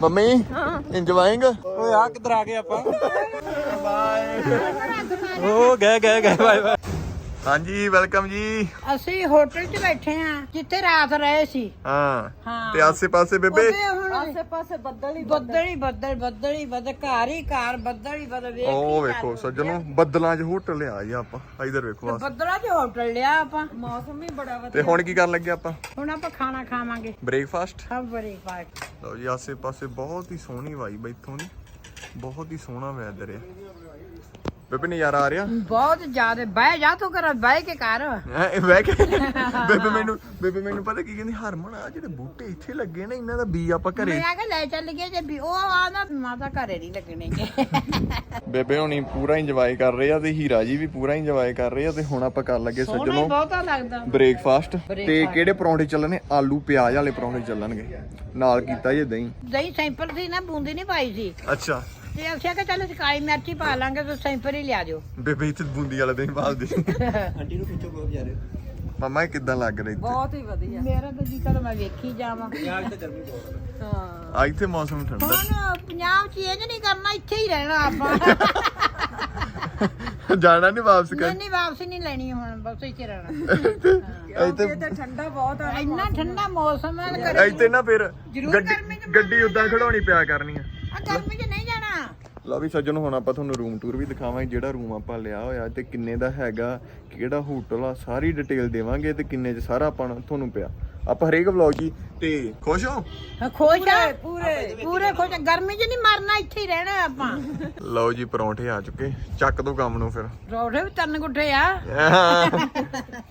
Mummy enjoying ਓਏ ਆ ਕਿੱਧਰ ਆ ਗਏ ਆਪਾਂ? ਓ ਗਏ ਗਏ ਗਏ ਬਾਏ ਬਾਏ। ਹਾਂਜੀ ਵੈਲਕਮ ਜੀ। ਅਸੀਂ ਹੋਟਲ 'ਚ ਬੈਠੇ ਆ ਜਿੱਥੇ ਰਾਤ ਰਹੇ ਸੀ। ਹਾਂ ਹਾਂ। ਤੇ ਆਸੇ ਪਾਸੇ ਬੇਬੇ? ਉਹਦੇ ਹੁਣ ਆਸੇ ਪਾਸੇ ਬੱਦਲ ਹੀ ਬੱਦਲ। ਹੀ ਬੱਦਲ ਬੱਦਲ ਹੀ ਬੱਦਲ ਘਰ ਹੀ ਘਰ ਬੱਦਲ ਹੀ ਬੱਦਲ ਵੇਖ ਉਹ ਵੇਖੋ ਸੱਜਣੋ ਬੱਦਲਾਂ 'ਚ ਹੋਟਲ ਲਿਆ ਜੀ ਆਪਾਂ ਇਧਰ ਵੇਖੋ ਆਸ ਬੱਦਲਾਂ 'ਚ ਹੋਟਲ ਲਿਆ ਆਪਾਂ। ਮੌਸਮ ਵੀ ਬੜਾ ਵਧੀਆ। ਤੇ ਹੁਣ ਕੀ ਕਰਨ ਲੱਗੇ ਆਪਾਂ? ਹੁਣ ਆਪਾਂ ਖਾਣਾ ਖਾਵਾਂਗੇ। ਬ੍ਰੇਕਫਾਸਟ ਸਭ ਬੜੀ ਪਾਰਟ ਲਓ ਜੀ ਆਸੇ ਪਾਸੇ ਬਹੁਤ ਹੀ ਸੋਹਣੀ ਵਾਈਬ ਇੱਥੋਂ ਦੀ। ਬਹੁਤ ਹੀ ਸੋਹਣਾ ਵੈਦਰ ਹੈ ਬੇਬੇ ਨਜ਼ਾਰਾ ਆ ਰਿਹਾ। ਬਹੁਤ ਜ਼ਿਆਦਾ। ਬਹਿ ਜਾ ਤੂੰ ਕਰ ਬਹਿ ਕੇ ਕਰ। ਐ ਬਹਿ ਕੇ? ਬੇਬੇ ਮੈਨੂੰ ਬੇਬੇ ਮੈਨੂੰ ਪਤਾ ਕੀ ਕਹਿੰਦੀ ਹਰਮਨ ਆ ਜਿਹੜੇ ਬੂਟੇ ਇੱਥੇ ਲੱਗੇ ਨੇ ਇਹਨਾਂ ਦਾ ਬੀ ਆਪਾਂ ਘਰੇ। ਮੈਂ ਆ ਕੇ ਲੈ ਚੱਲ ਗਏ ਜੇ ਵੀ ਉਹ ਆਦਾ ਮਾਤਾ ਘਰੇ ਨਹੀਂ ਲੱਗਣਗੇ ਬੇਬੇ ਹੁਣੀ ਪੂਰਾ ਇੰਜੋਏ ਕਰ ਰਹੇ ਆ ਤੇ ਹੀਰਾ ਜੀ ਵੀ ਪੂਰਾ ਇੰਜੋਏ ਕਰ ਰਹੇ ਆ ਤੇ ਹੁਣ ਆਪਾਂ ਕਰਨ ਲੱਗੇ ਸੋਹਣਾ ਸੱਜਣੋ ਬਹੁਤਾ ਲੱਗਦਾ। ਬ੍ਰੇਕਫਾਸਟ ਤੇ ਕਿਹੜੇ ਪਰੌਂਠੇ ਚੱਲਣੇ? ਆਲੂ ਪਿਆਜ਼ ਵਾਲੇ ਪਰੌਂਠੇ ਚੱਲਣਗੇ। ਨਾਲ ਕੀਤਾ ਜੇ ਦਹੀਂ। ਦਹੀਂ ਸੈਂਪਲ ਸੀ ਨਾ ਬੂੰਦੀ ਨਹੀਂ ਪਾਈ ਸੀ। ਅੱਛਾ। ਤੇ ਅਸੀਂ ਕਿ ਚੱਲ ਕਾਲੀ ਮਿਰਚੀ ਪਾ ਲਾਂਗੇ ਤੇ ਸੈਂਪਲ ਹੀ ਲਿਆ ਦਿਓ। ਬੇਬੇ ਇੱਥੇ ਬੂੰਦੀ ਵਾਲਾ ਦਹੀਂ ਪਾ ਦੇ ਆਂਟੀ ਨੂੰ ਖਿੱਚੋ ਕੋ ਵਿਚਾਰੇ ਮਮਾ ਇਹ ਕਿੱਦਾਂ ਲੱਗ ਰਿਹਾ ਇੱਥੇ? ਬਹੁਤ ਹੀ ਵਧੀਆ। ਮੇਰਾ ਤਾਂ ਜੀ ਕਦ ਮੈਂ ਵੇਖੀ ਜਾਵਾਂ। ਯਾਰ ਤੇ ਗਰਮੀ ਬਹੁਤ ਹਾਂ। ਆ ਇੱਥੇ ਮੌਸਮ ਠੰਡਾ। ਹੁਣ ਪੰਜਾਬ ਚੇਂਜ ਨਹੀਂ ਕਰਨਾ ਇੱਥੇ ਹੀ ਰਹਿਣਾ ਆਪਾਂ। ਜਾਣਾ ਨਹੀਂ ਵਾਪਸ ਕਰ ਨਹੀਂ ਵਾਪਸ ਨਹੀਂ ਲੈਣੀ ਹੁਣ ਬਸ ਇੱਥੇ ਰਹਿਣਾ। ਇੱਥੇ ਠੰਡਾ ਬਹੁਤ ਆ ਇੰਨਾ ਠੰਡਾ ਮੌਸਮ ਹੈ ਕਰੇ ਇੱਥੇ ਨਾ ਫਿਰ ਗੱਡੀ ਉਦਾਂ ਖੜਾਉਣੀ ਪਿਆ ਕਰਨੀ ਆ। ਆ ਗਰਮੀ ਲਓ ਵੀ ਸੱਜਣ, ਹੁਣ ਆਪਾਂ ਤੁਹਾਨੂੰ ਰੂਮ ਟੂਰ ਵੀ ਦਿਖਾਵਾਂਗੇ, ਜਿਹੜਾ ਰੂਮ ਆਪਾਂ ਲਿਆ ਹੋਇਆ ਤੇ ਕਿੰਨੇ ਦਾ ਹੈਗਾ, ਕਿਹੜਾ ਹੋਟਲ ਆ, ਸਾਰੀ ਡਿਟੇਲ ਦੇਵਾਂਗੇ ਤੇ ਕਿੰਨੇ ਚ ਸਾਰਾ ਆਪਾਂ ਤੁਹਾਨੂੰ ਪਿਆ। ਆਪਾਂ ਹਰੇਕ ਵਲੌਗ ਜੀ ਤੇ ਖੁਸ਼ ਹੋ? ਹਾਂ, ਖੁਸ਼ ਆ। ਪੂਰੇ ਪੂਰੇ। ਖੁਸ਼ ਆ। ਗਰਮੀ 'ਚ ਨਹੀਂ ਮਰਨਾ ਇੱਥੇ ਹੀ ਰਹਿਣਾ ਆਪਾਂ। ਲਓ ਜੀ ਪਰੌਂਠੇ ਆ ਚੁੱਕੇ। ਚੱਕ ਦੋ ਕੰਮ ਨੂੰ ਫਿਰ। ਰੋੜੇ ਵੀ ਤਰਨ ਗੁੱਠੇ ਆ।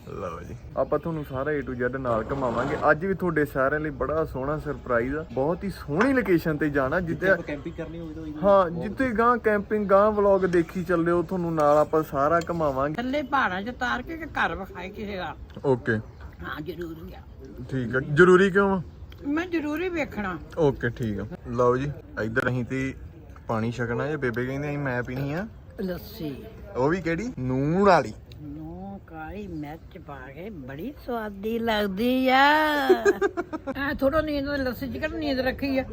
ਲਓ ਜੀ। ਆਪਾਂ ਤੁਹਾਨੂੰ ਸਾਰਾ A to Z ਨਾਲ ਘਮਾਵਾਂਗੇ। ਅੱਜ ਵੀ ਤੁਹਾਡੇ ਸਾਰਿਆਂ ਲਈ ਬੜਾ ਸੋਹਣਾ ਸਰਪ੍ਰਾਈਜ਼ ਆ। ਬਹੁਤ ਹੀ ਸੋਹਣੀ ਲੋਕੇਸ਼ਨ ਤੇ ਜਾਣਾ ਜਿੱਥੇ ਕੈਂਪਿੰਗ ਕਰਨੀ ਹੋਵੇ ਤਾਂ ਉਹੀ ਹਾਂ ਜਿੱਥੇ ਗਾਂ ਕੈਂਪਿੰਗ ਗਾਂ ਵਲੌਗ ਦੇਖੀ ਚੱਲਿਓ ਤੁਹਾਨੂੰ ਨਾਲ ਆਪਾਂ ਸਾਰਾ ਘਮਾਵਾਂਗੇ। ਥੱਲੇ ਪਹਾੜਾਂ 'ਚ ਤਾਰ ਕੇ ਕਿ ਘਰ ਵਿਖਾਏ ਕਿਸੇ ਦਾ। ਓਕੇ ਹਾਂ ਜ਼ਰੂਰੀ ਆ ਠੀਕ ਆ ਜ਼ਰੂਰੀ ਕਿਉਂ ਆ? ਮੈਂ ਜ਼ਰੂਰੀ ਵੇਖਣਾ। ਓਕੇ ਠੀਕ ਆ। ਲਓ ਜੀ ਇੱਧਰ ਅਸੀਂ ਤੇ ਪਾਣੀ ਛਕਣਾ ਜੇ। ਬੇਬੇ ਕਹਿੰਦੇ ਅਸੀਂ ਮੈਂ ਪੀਣੀ ਆ। ਲੱਸੀ। ਉਹ ਵੀ ਕਿਹੜੀ? ਨੂਣ ਵਾਲੀ। ਕਾਲੀ ਮਿਰਚ ਪਾ ਕੇ ਬੜੀ ਸਵਾਦੀ ਲੱਗਦੀ ਆ। ਆ ਥੋੜਾ ਨੀਂਦ ਲੱਸੀ ਚ ਕਿਹੜਾ ਨੀਂਦ ਰੱਖੀ ਆ?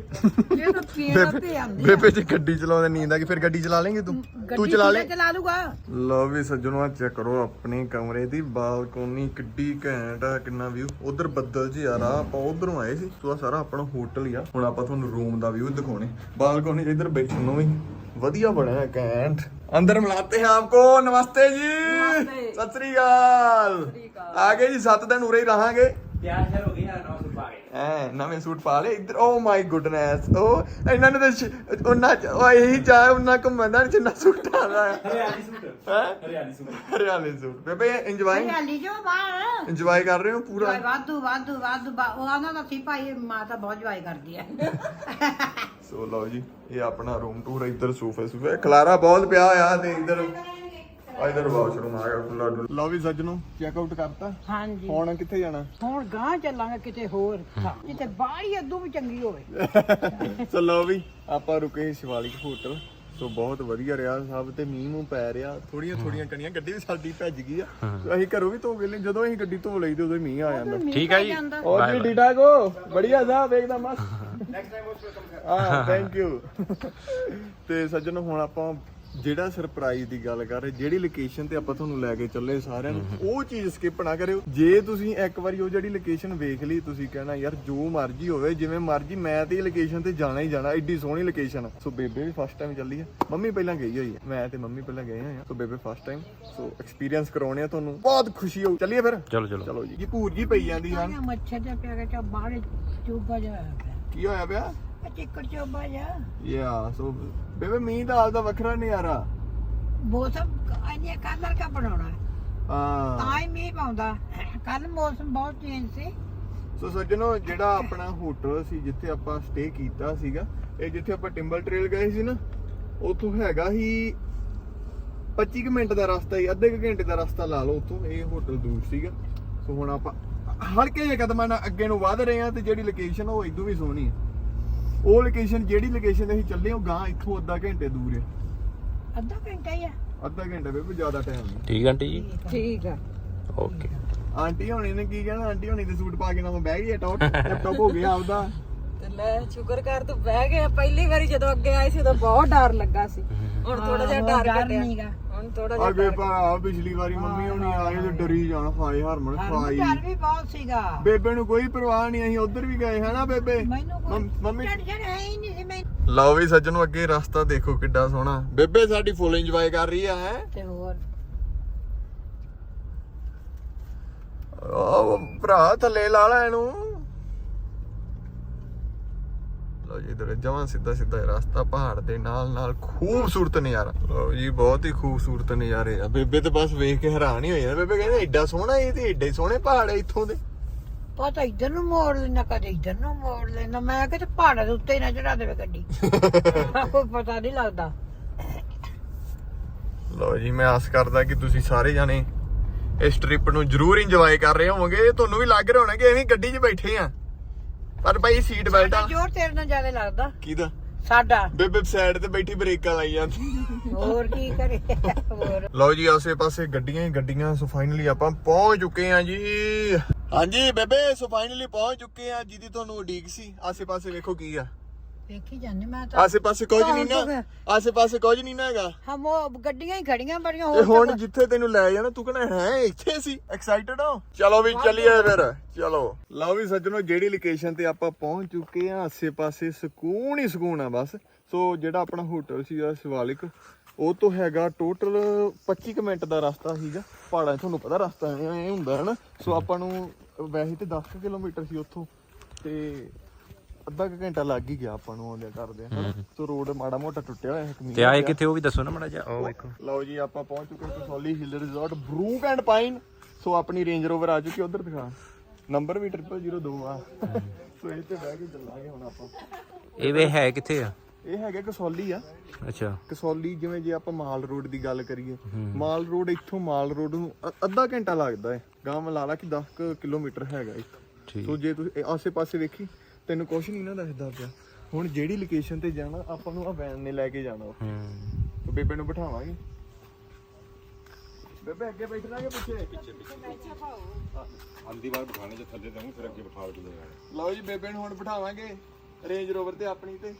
ਇਹ ਤਾਂ ਪੀਣ ਤੇ ਆਂਦੀ ਬੇਬੇ ਜੇ ਗੱਡੀ ਚਲਾਉਂਦੇ ਨੀਂਦ ਆ ਕਿ ਫਿਰ ਗੱਡੀ ਚਲਾ ਲੇਂਗੇ ਤੂੰ? ਤੂੰ ਚਲਾ ਲੈ। ਚਲਾ ਲੂਗਾ ਲਓ ਵੀ ਸੱਜਣੋ ਆ ਚੈੱਕ ਕਰੋ ਆਪਣੇ ਕਮਰੇ ਦੀ ਬਾਲਕੋਨੀ ਕਿੱਡੀ ਘੈਂਟ ਆ ਕਿੰਨਾ ਵਿਊ ਉਧਰ ਬੱਦਲ ਜੀ ਯਾਰ ਆ ਆਪਾਂ ਉਧਰੋਂ ਆਏ ਸੀ ਤੋ ਸਾਰਾ ਆਪਣਾ ਹੋਟਲ ਹੀ ਆ। ਹੁਣ ਆਪਾਂ ਤੁਹਾਨੂੰ ਰੂਮ ਦਾ ਵਿਊ ਦਿਖਾਉਣੇ। ਬਾਲਕੋਨੀ ਇੱਧਰ ਬੈਠਣ ਨੂੰ ਵੀ ਵਧੀਆ ਬਣਿਆ ਹੈ, ਘੈਂਟ। ਅੰਦਰ ਮਿਲਾਤੇ ਹਾਂ ਆਪਕੋ ਨਮਸਤੇ ਜੀ। ਸਤਿ ਸ੍ਰੀ ਅਕਾਲ। ਸ੍ਰੀ ਆ ਗਏ ਜੀ 7 ਦਿਨ ਉਰੇ ਹੀ ਰਹਾਂਗੇ। ਤਿਆਰ ਸ਼ਰ ਹੋ ਗਈ ਨਾ ਐ ਨਵੇਂ ਸੂਟ ਪਾ ਲਏ ਇੱਧਰ ਓ ਮਾਈ ਗੁੱਡਨੈਸ ਉਹ ਇਹਨਾਂ ਨੇ ਤਾਂ ਉਹਨਾਂ ਚ- ਉਹ ਇਹੀ ਚਾਹ ਉਹਨਾਂ ਘੁੰਮਣ ਜਿੰਨਾ ਸੂਟ ਆਇਆ ਹਰਿਆਲੀ ਸੂਟ। ਹੈ? ਹਰਿਆਲੀ ਸੂਟ। ਹਰਿਆਣੇ ਸੂਟ। ਬੇਬੇ ਇੰਜੋਇੰਗ ਹਰਿਆਲੀ ਜੋ ਬਾਹਰ। ਇੰਜੋਏ ਕਰ ਰਹੇ ਹੋ ਪੂਰਾ? ਵਾਧੂ ਵਾਧੂ ਵਾਧੂ ਉਹ ਆਨਾ ਤਾਂ ਸੀ ਭਾਈ ਮਾਂ ਤਾਂ ਬਹੁਤ ਜਵਾਈ ਕਰਦੀ ਆ ਸੋ ਲਓ ਜੀ ਇਹ ਆਪਣਾ ਰੂਮ ਟੂਰ ਇੱਧਰ ਸੋਫੇ ਸੂਫੇ ਖਲਾਰਾ ਬਹੁਤ ਪਿਆ ਹੋਇਆ ਤੇ ਇੱਧਰ ਇਧਰ ਵਾਸ਼ਰੂਮ ਆ ਗਿਆ ਖੁੱਲਾ ਡੁੱਲਾ ਲਓ ਵੀ ਸੱਜਣੋ ਚੈੱਕ ਆਊਟ ਕਰਤਾ। ਹਾਂਜੀ। ਹੁਣ ਕਿੱਥੇ ਜਾਣਾ? ਹੁਣ ਗਾਂ ਚੱਲਾਂਗੇ ਕਿਤੇ ਹੋਰ। ਜਿੱਥੇ ਬਾਹਰੀ ਅੱਦੂ ਵੀ ਚੰਗੀ ਹੋਵੇ। ਸੋ ਲਓ ਵੀ ਆਪਾਂ ਰੁਕੇ ਸ਼ਿਵਾਲਿਕ ਹੋਟਲ। ਸੋ ਬਹੁਤ ਵਧੀਆ ਰਿਹਾ ਸਭ ਤੇ ਮੀਂਹ ਮੂੰ ਪੈ ਰਿਹਾ। ਥੋੜੀਆਂ ਥੋੜੀਆਂ ਕਣੀਆਂ ਗੱਡੀ ਵੀ ਸਾਡੀ ਭੱਜ ਗਈ ਆ। ਅਸੀਂ ਘਰੋਂ ਵੀ ਧੋ ਗਏ ਨੇ ਜਦੋਂ ਅਸੀਂ ਗੱਡੀ ਧੋ ਲਈ ਤੇ ਉਦੋਂ ਮੀਂਹ ਆ ਜਾਂਦਾ। ਠੀਕ ਆ ਜੀ। ਔਰ ਵੀ ਡੀਟਾ ਕੋ ਬੜੀਆ ਸਾਹਿਬ ਇੱਕਦਮ ਮਸਤ ਨੈਕਸਟ ਟਾਈਮ ਉਸ ਵੇਲਕਮ ਕਰ ਹਾਂ ਥੈਂਕ ਯੂ ਤੇ ਸੱਜਣ ਹੁਣ ਆਪਾਂ ਜਿਹੜਾ ਸਰਪ੍ਰਾਈਜ਼ ਦੀ ਗੱਲ ਕਰ ਰਹੇ ਜਿਹੜੀ ਲੋਕੇਸ਼ਨ ਤੇ ਆਪਾਂ ਤੁਹਾਨੂੰ ਲੈ ਕੇ ਚੱਲੇ ਸਾਰਿਆਂ ਨੂੰ ਉਹ ਚੀਜ਼ ਸਕਿਪ ਨਾ ਕਰਿਓ। ਜੇ ਤੁਸੀਂ ਇੱਕ ਵਾਰੀ ਉਹ ਜਿਹੜੀ ਲੋਕੇਸ਼ਨ ਵੇਖ ਲਈ ਤੁਸੀਂ ਕਹਿਣਾ ਯਾਰ ਜੋ ਮਰਜ਼ੀ ਹੋਵੇ ਜਿਵੇਂ ਮਰਜ਼ੀ ਮੈਂ ਤੇ ਇਹ ਲੋਕੇਸ਼ਨ ਤੇ ਜਾਣਾ ਹੀ ਜਾਣਾ ਐਡੀ ਸੋਹਣੀ ਲੋਕੇਸ਼ਨ ਸੋ ਬੇਬੇ ਵੀ ਫਸਟ ਟਾਈਮ ਚੱਲੀ ਹੈ ਮੰਮੀ ਪਹਿਲਾਂ ਗਈ ਹੋਈ ਹੈ ਮੈਂ ਤੇ ਮੰਮੀ ਪਹਿਲਾਂ ਗਏ ਹੋਏ ਆ। ਸੋ ਬੇਬੇ ਫਸਟ ਟਾਈਮ ਸੋ ਐਕਸਪੀਰੀਅੰਸ ਕਰਾਉਣੇ ਆ ਤੁਹਾਨੂੰ। ਬਹੁਤ ਖੁਸ਼ੀ ਹੋਊ। ਚੱਲੀਏ ਫਿਰ? ਚਲੋ ਚਲੋ। ਚਲੋ ਜੀ। ਇਹ ਭੂਰ ਜੀ ਪਈ ਜਾਂਦੀ ਹਨ ਮੱਛਰ ਜਿਹਾ ਪਿਆ ਗਿਆ ਚਾ ਬਾਹਰ ਚੋਬਾ ਜਿਹਾ ਹੋਇਆ ਪਿਆ। ਕੀ ਹੋਇਆ ਪਿਆ? ਚਿੱਕੜ ਚੋਬਾ ਜਿਹਾ ਯਾ ਸੋ ਬੇਬੇ ਮੀਂਹ ਦਾ ਆਪਦਾ ਵੱਖਰਾ ਨਜ਼ਾਰਾ। ਮੌਸਮ ਅਜੇ ਕਲਰ ਕਾ ਬਣਾਉਣਾ। ਹਾਂ। ਤਾਂ ਹੀ ਮੀਂਹ ਪਾਉਂਦਾ। ਕੱਲ ਮੌਸਮ ਬਹੁਤ ਚੇਂਜ ਸੀ। ਸੋ ਸੱਜਣੋ ਜਿਹੜਾ ਆਪਣਾ ਹੋਟਲ ਸੀ ਜਿੱਥੇ ਆਪਾਂ ਸਟੇ ਕੀਤਾ ਸੀਗਾ ਇਹ ਜਿੱਥੇ ਆਪਾਂ ਟਿੰਬਲ ਟ੍ਰੇਲ ਗਏ ਸੀ ਨਾ ਉੱਥੋਂ ਹੈਗਾ ਹੀ 25 ਕੁ ਮਿੰਟ ਦਾ ਰਸਤਾ ਹੀ ਅੱਧੇ ਘੰਟੇ ਦਾ ਰਸਤਾ ਲਾ ਲਓ ਉੱਥੋਂ ਇਹ ਹੋਟਲ ਦੂਰ ਸੀਗਾ। ਸੋ ਹੁਣ ਆਪਾਂ ਹਲਕੇ ਜਿਹੇ ਕਦਮਾਂ ਨਾਲ ਅੱਗੇ ਨੂੰ ਵਧ ਰਹੇ ਹਾਂ ਤੇ ਜਿਹੜੀ ਲੋਕੇਸ਼ਨ ਉਹ ਇਦੋਂ ਵੀ ਸੋਹਣੀ ਹੈ। ਉਹ ਲੋਕੇਸ਼ਨ ਜਿਹੜੀ ਲੋਕੇਸ਼ਨ ਤੇ ਅਸੀਂ ਚੱਲੇ ਹਾਂ ਉਹ ਗਾਂ ਇੱਥੋਂ ਅੱਧਾ ਘੰਟੇ ਦੂਰ ਹੈ। ਅੱਧਾ ਘੰਟਾ ਹੀ ਆ। ਅੱਧਾ ਘੰਟਾ ਬੇਬੇ ਜ਼ਿਆਦਾ ਟਾਈਮ ਨਹੀਂ। ਠੀਕ ਆਂਟੀ ਜੀ? ਠੀਕ ਆ। ਓਕੇ। ਆਂਟੀ ਹੋਣੀ ਨੇ ਕੀ ਕਹਿਣਾ? ਆਂਟੀ ਹੋਣੀ ਦੇ ਸੂਟ ਪਾ ਕੇ ਨਾ ਮੈਂ ਬਹਿ ਗਈ ਟੌਪ ਟੌਪ ਹੋ ਗਿਆ ਆਪਦਾ। ਤੇ ਲੈ ਸ਼ੁਕਰ ਕਰ ਤੂੰ ਬਹਿ ਗਿਆ। ਪਹਿਲੀ ਵਾਰੀ ਜਦੋਂ ਅੱਗੇ ਆਏ ਸੀ ਉਦੋਂ ਬਹੁਤ ਡਰ ਲੱਗਾ ਸੀ। ਹੁਣ ਥੋੜਾ ਜਿਹਾ ਡਰ ਘਟਿਆ ਹੁਣ ਥੋੜਾ ਜਿਹਾ ਅੱਗੇ ਪਰ ਆ ਪਿਛਲੀ ਵਾਰੀ ਮੰਮੀ ਹੋਣੀ ਆਏ ਤੇ ਡਰੀ ਜਾਣ ਹਾਏ ਹਰਮਨ ਖਾਈ ਡਰ ਵੀ ਬਹੁਤ ਸੀਗਾ। ਬੇਬੇ ਨੂੰ ਕੋਈ ਪਰਵਾਹ ਨਹੀਂ ਅਸੀਂ ਉਧਰ ਵੀ ਗਏ ਹਨਾ ਬੇਬੇ? ਮੈਨੂੰ ਕੋਈ ਮੰਮ- ਮੰਮੀ ਟੈਨਸ਼ਨ ਹੈ ਹੀ ਨਹੀਂ ਸੀ ਮੈਨੂੰ। ਲਓ ਵੀ ਸੱਜਣੋ ਅੱਗੇ ਰਸਤਾ ਦੇਖੋ ਕਿੱਡਾ ਸੋਹਣਾ। ਬੇਬੇ ਸਾਡੀ ਫੁੱਲ ਇੰਜੋਏ ਕਰ ਰਹੀ ਆ ਹੈ? ਤੇ ਹੋਰ? ਉਹ ਭਰਾ ਥੱਲੇ ਲਾ ਲੈ ਇਹਨੂੰ। ਲਓ ਜੀ ਇਧਰ ਜਮਾਂ ਸਿੱਧਾ ਸਿੱਧਾ ਰਸਤਾ ਪਹਾੜ ਦੇ ਨਾਲ ਨਾਲ ਖੂਬਸੂਰਤ ਨਜ਼ਾਰਾ। ਲਓ ਜੀ ਬਹੁਤ ਹੀ ਖੂਬਸੂਰਤ ਨਜ਼ਾਰੇ ਆ। ਬੇਬੇ ਤੇ ਬਸ ਵੇਖ ਕੇ ਹੈਰਾਨ ਹੀ ਹੋਈ ਜਾਂਦਾ ਬੇਬੇ ਕਹਿੰਦੇ ਐਡਾ ਸੋਹਣਾ ਇਹ ਤੇ ਐਡੇ ਸੋਹਣੇ ਪਹਾੜ ਆ ਇੱਥੋਂ ਦੇ। ਪਤਾ ਇੱਧਰ ਨੂੰ ਮੋੜ ਲੈਣਾ ਕਦੇ ਇੱਧਰ ਨੂੰ ਮੋੜ ਲੈਣਾ ਮੈਂ ਕਿਤੇ ਪਹਾੜਾਂ ਦੇ ਉੱਤੇ ਹੀ ਨਾ ਚੜਾ ਦੇਵੇ ਗੱਡੀ। ਕੋਈ ਪਤਾ ਨਹੀਂ ਲੱਗਦਾ। ਲਓ ਜੀ ਮੈਂ ਆਸ ਕਰਦਾ ਕਿ ਤੁਸੀਂ ਸਾਰੇ ਜਾਣੇ ਇਸ ਟ੍ਰਿਪ ਨੂੰ ਜ਼ਰੂਰ ਇੰਜੋਏ ਕਰ ਰਹੇ ਹੋਵੋਗੇ। ਤੁਹਾਨੂੰ ਵੀ ਲੱਗ ਰਿਹਾ ਹੋਣਾ ਕਿ ਐਵੇਂ ਗੱਡੀ 'ਚ ਬੈਠੇ ਆ। ਪਰ ਭਾਈ ਸੀਟ ਬੈਲਟ ਆ। ਜੋਰ ਤੇਰੇ ਨਾਲ ਜ਼ਿਆਦਾ ਲੱਗਦਾ। ਕਿਹਦਾ? ਸਾਡਾ। ਬੇਬੇ ਸਾਈਡ ਤੇ ਬੈਠੀ ਬ੍ਰੇਕਾਂ ਲਾਈ ਜਾਂਦੀ। ਹੋਰ ਕੀ ਕਰੇ ਹੋਰ। ਲਓ ਜੀ ਆਸੇ ਪਾਸੇ ਗੱਡੀਆਂ ਹੀ ਗੱਡੀਆਂ ਸੋ ਫਾਈਨਲੀ ਆਪਾਂ ਪਹੁੰਚ ਚੁੱਕੇ ਆ ਜੀ। ਹਾਂਜੀ ਬੇਬੇ ਸੋ ਫਾਈਨਲੀ ਪਹੁੰਚ ਚੁੱਕੇ ਆ ਜਿਹਦੀ ਤੁਹਾਨੂੰ ਉਡੀਕ ਸੀ ਆਸੇ ਪਾਸੇ ਵੇਖੋ ਕੀ ਆ। ਵੇਖੀ ਜਾਂਦੇ ਮੈਂ ਤਾਂ ਆਸੇ ਪਾਸੇ ਕੁਝ ਨਹੀਂ ਨਾ ਆਸੇ ਪਾਸੇ ਕੁਝ ਨਹੀਂ ਨਾ ਹੈਗਾ। ਹਮ ਉਹ ਗੱਡੀਆਂ ਹੀ ਖੜੀਆਂ ਬੜੀਆਂ ਤੇ ਹੋਰ ਹੁਣ ਜਿੱਥੇ ਤੈਨੂੰ ਲੈ ਜਾਣਾ ਤੂੰ ਕਹਿੰਦਾ ਹੈ ਇੱਥੇ ਸੀ ਐਕਸਾਈਟਡ ਹੋ? ਚਲੋ ਵੀ ਚੱਲੀਏ ਫਿਰ ਚਲੋ। ਲਓ ਵੀ ਸੱਜਣੋ ਜਿਹੜੀ ਲੋਕੇਸ਼ਨ ਤੇ ਆਪਾਂ ਪਹੁੰਚ ਚੁੱਕੇ ਆ ਆਸੇ ਪਾਸੇ ਸਕੂਨ ਹੀ ਸਕੂਨ ਆ ਬਸ। ਸੋ ਜਿਹੜਾ ਆਪਣਾ ਹੋਟਲ ਸੀਗਾ ਸ਼ਿਵਾਲਿਕ ਉਹ ਤੋਂ ਹੈਗਾ ਟੋਟਲ 25 ਕੁ ਮਿੰਟ ਦਾ ਰਸਤਾ ਸੀਗਾ। ਪਹਾੜਾਂ ਤੁਹਾਨੂੰ ਪਤਾ ਰਸਤਾ ਐ ਹੁੰਦਾ ਹੈ ਨਾ? ਸੋ ਆਪਾਂ ਨੂੰ ਵੈਸੇ ਤੇ 10 ਕੁ ਕਿਲੋਮੀਟਰ ਸੀ ਉੱਥੋਂ ਤੇ ਅੱਧਾ ਕੁ ਘੰਟਾ ਲੱਗ ਹੀ ਗਿਆ ਆਪਾਂ ਨੂੰ ਆਉਂਦਿਆਂ ਕਰਦੇ ਹਨਾ? ਸੋ ਰੋਡ ਮਾੜਾ ਮੋਟਾ ਟੁੱਟਿਆ ਹੋਇਆ ਹੈ ਤੇ ਆਏ ਕਿੱਥੇ ਉਹ ਵੀ ਦੱਸੋ ਨਾ ਮੜਾ ਜਾ ਉਹ ਵੇਖੋ। ਲਓ ਜੀ ਆਪਾਂ ਪਹੁੰਚ ਚੁੱਕੇ ਹਾਂ Kasauli hill resort Brook and Pine. So ਆਪਣੀ ਰੇਂਜ ਰੋਵਰ ਆ ਚੁੱਕੀ ਉਧਰ ਦਿਖਾ। ਨੰਬਰ ਵੀ 0002 ਆ। ਸੋ ਇਹ ਤੇ ਬਹਿ ਕੇ ਚੱਲਾਂਗੇ ਹੁਣ ਆਪਾਂ। ਇਹ ਵੇ ਹੈ ਕਿੱਥੇ ਆ? ਇਹ ਹੈਗਾ ਕਸੌਲੀ ਆ। ਅੱਛਾ। ਕਸੌਲੀ ਜਿਵੇਂ ਜੇ ਆਪਾਂ ਮਾਲ ਰੋਡ ਦੀ ਗੱਲ ਕਰੀਏ ਮਾਲ ਰੋਡ ਇੱਥੋਂ ਮਾਲ ਰੋਡ ਨੂੰ ਅੱਧਾ ਘੰਟਾ ਲੱਗਦਾ ਹੈ ਗਾਂ ਲਾ ਲਾ ਕਿ 10 ਕੁ ਕਿਲੋਮੀਟਰ ਹੈਗਾ ਇੱਥੋਂ ਸੋ ਜੇ ਤੁਸੀਂ ਆਸੇ-ਪਾਸੇ ਵੇਖੀ ਤੈਨੂੰ ਕੁਝ ਨਹੀਂ ਨਾ ਦੱਸਦਾ ਪਿਆ। ਹੁਣ ਜਿਹੜੀ ਲੋਕੇਸ਼ਨ ਤੇ ਜਾਣਾ ਆਪਾਂ ਨੂੰ ਆ ਵੈਨ ਨੇ ਲੈ ਕੇ ਜਾਣਾ। ਉੱਥੇ। ਹੂੰ। ਤੇ ਬੇਬੇ ਨੂੰ ਬਿਠਾਵਾਂਗੇ। ਬੇਬੇ ਅੱਗੇ ਬੈਠਣਾ ਕਿ ਪਿੱਛੇ। ਪਿੱਛੇ ਆਂਦੀ ਵਾਰ ਬਿਠਾਣੇ ਚ ਥੱਲੇ ਦੇਵਾਂਗੇ ਫਿਰ ਅੱਗੇ ਬਿਠਾ ਕੇ ਲੈ ਲਓ ਜੀ ਬੇਬੇ ਨੂੰ ਹੁਣ ਬਿਠਾਵਾਂਗੇ। ਰੇਂਜ ਰੋਵਰ ਤੇ ਆਪਣੀ ਤੇ।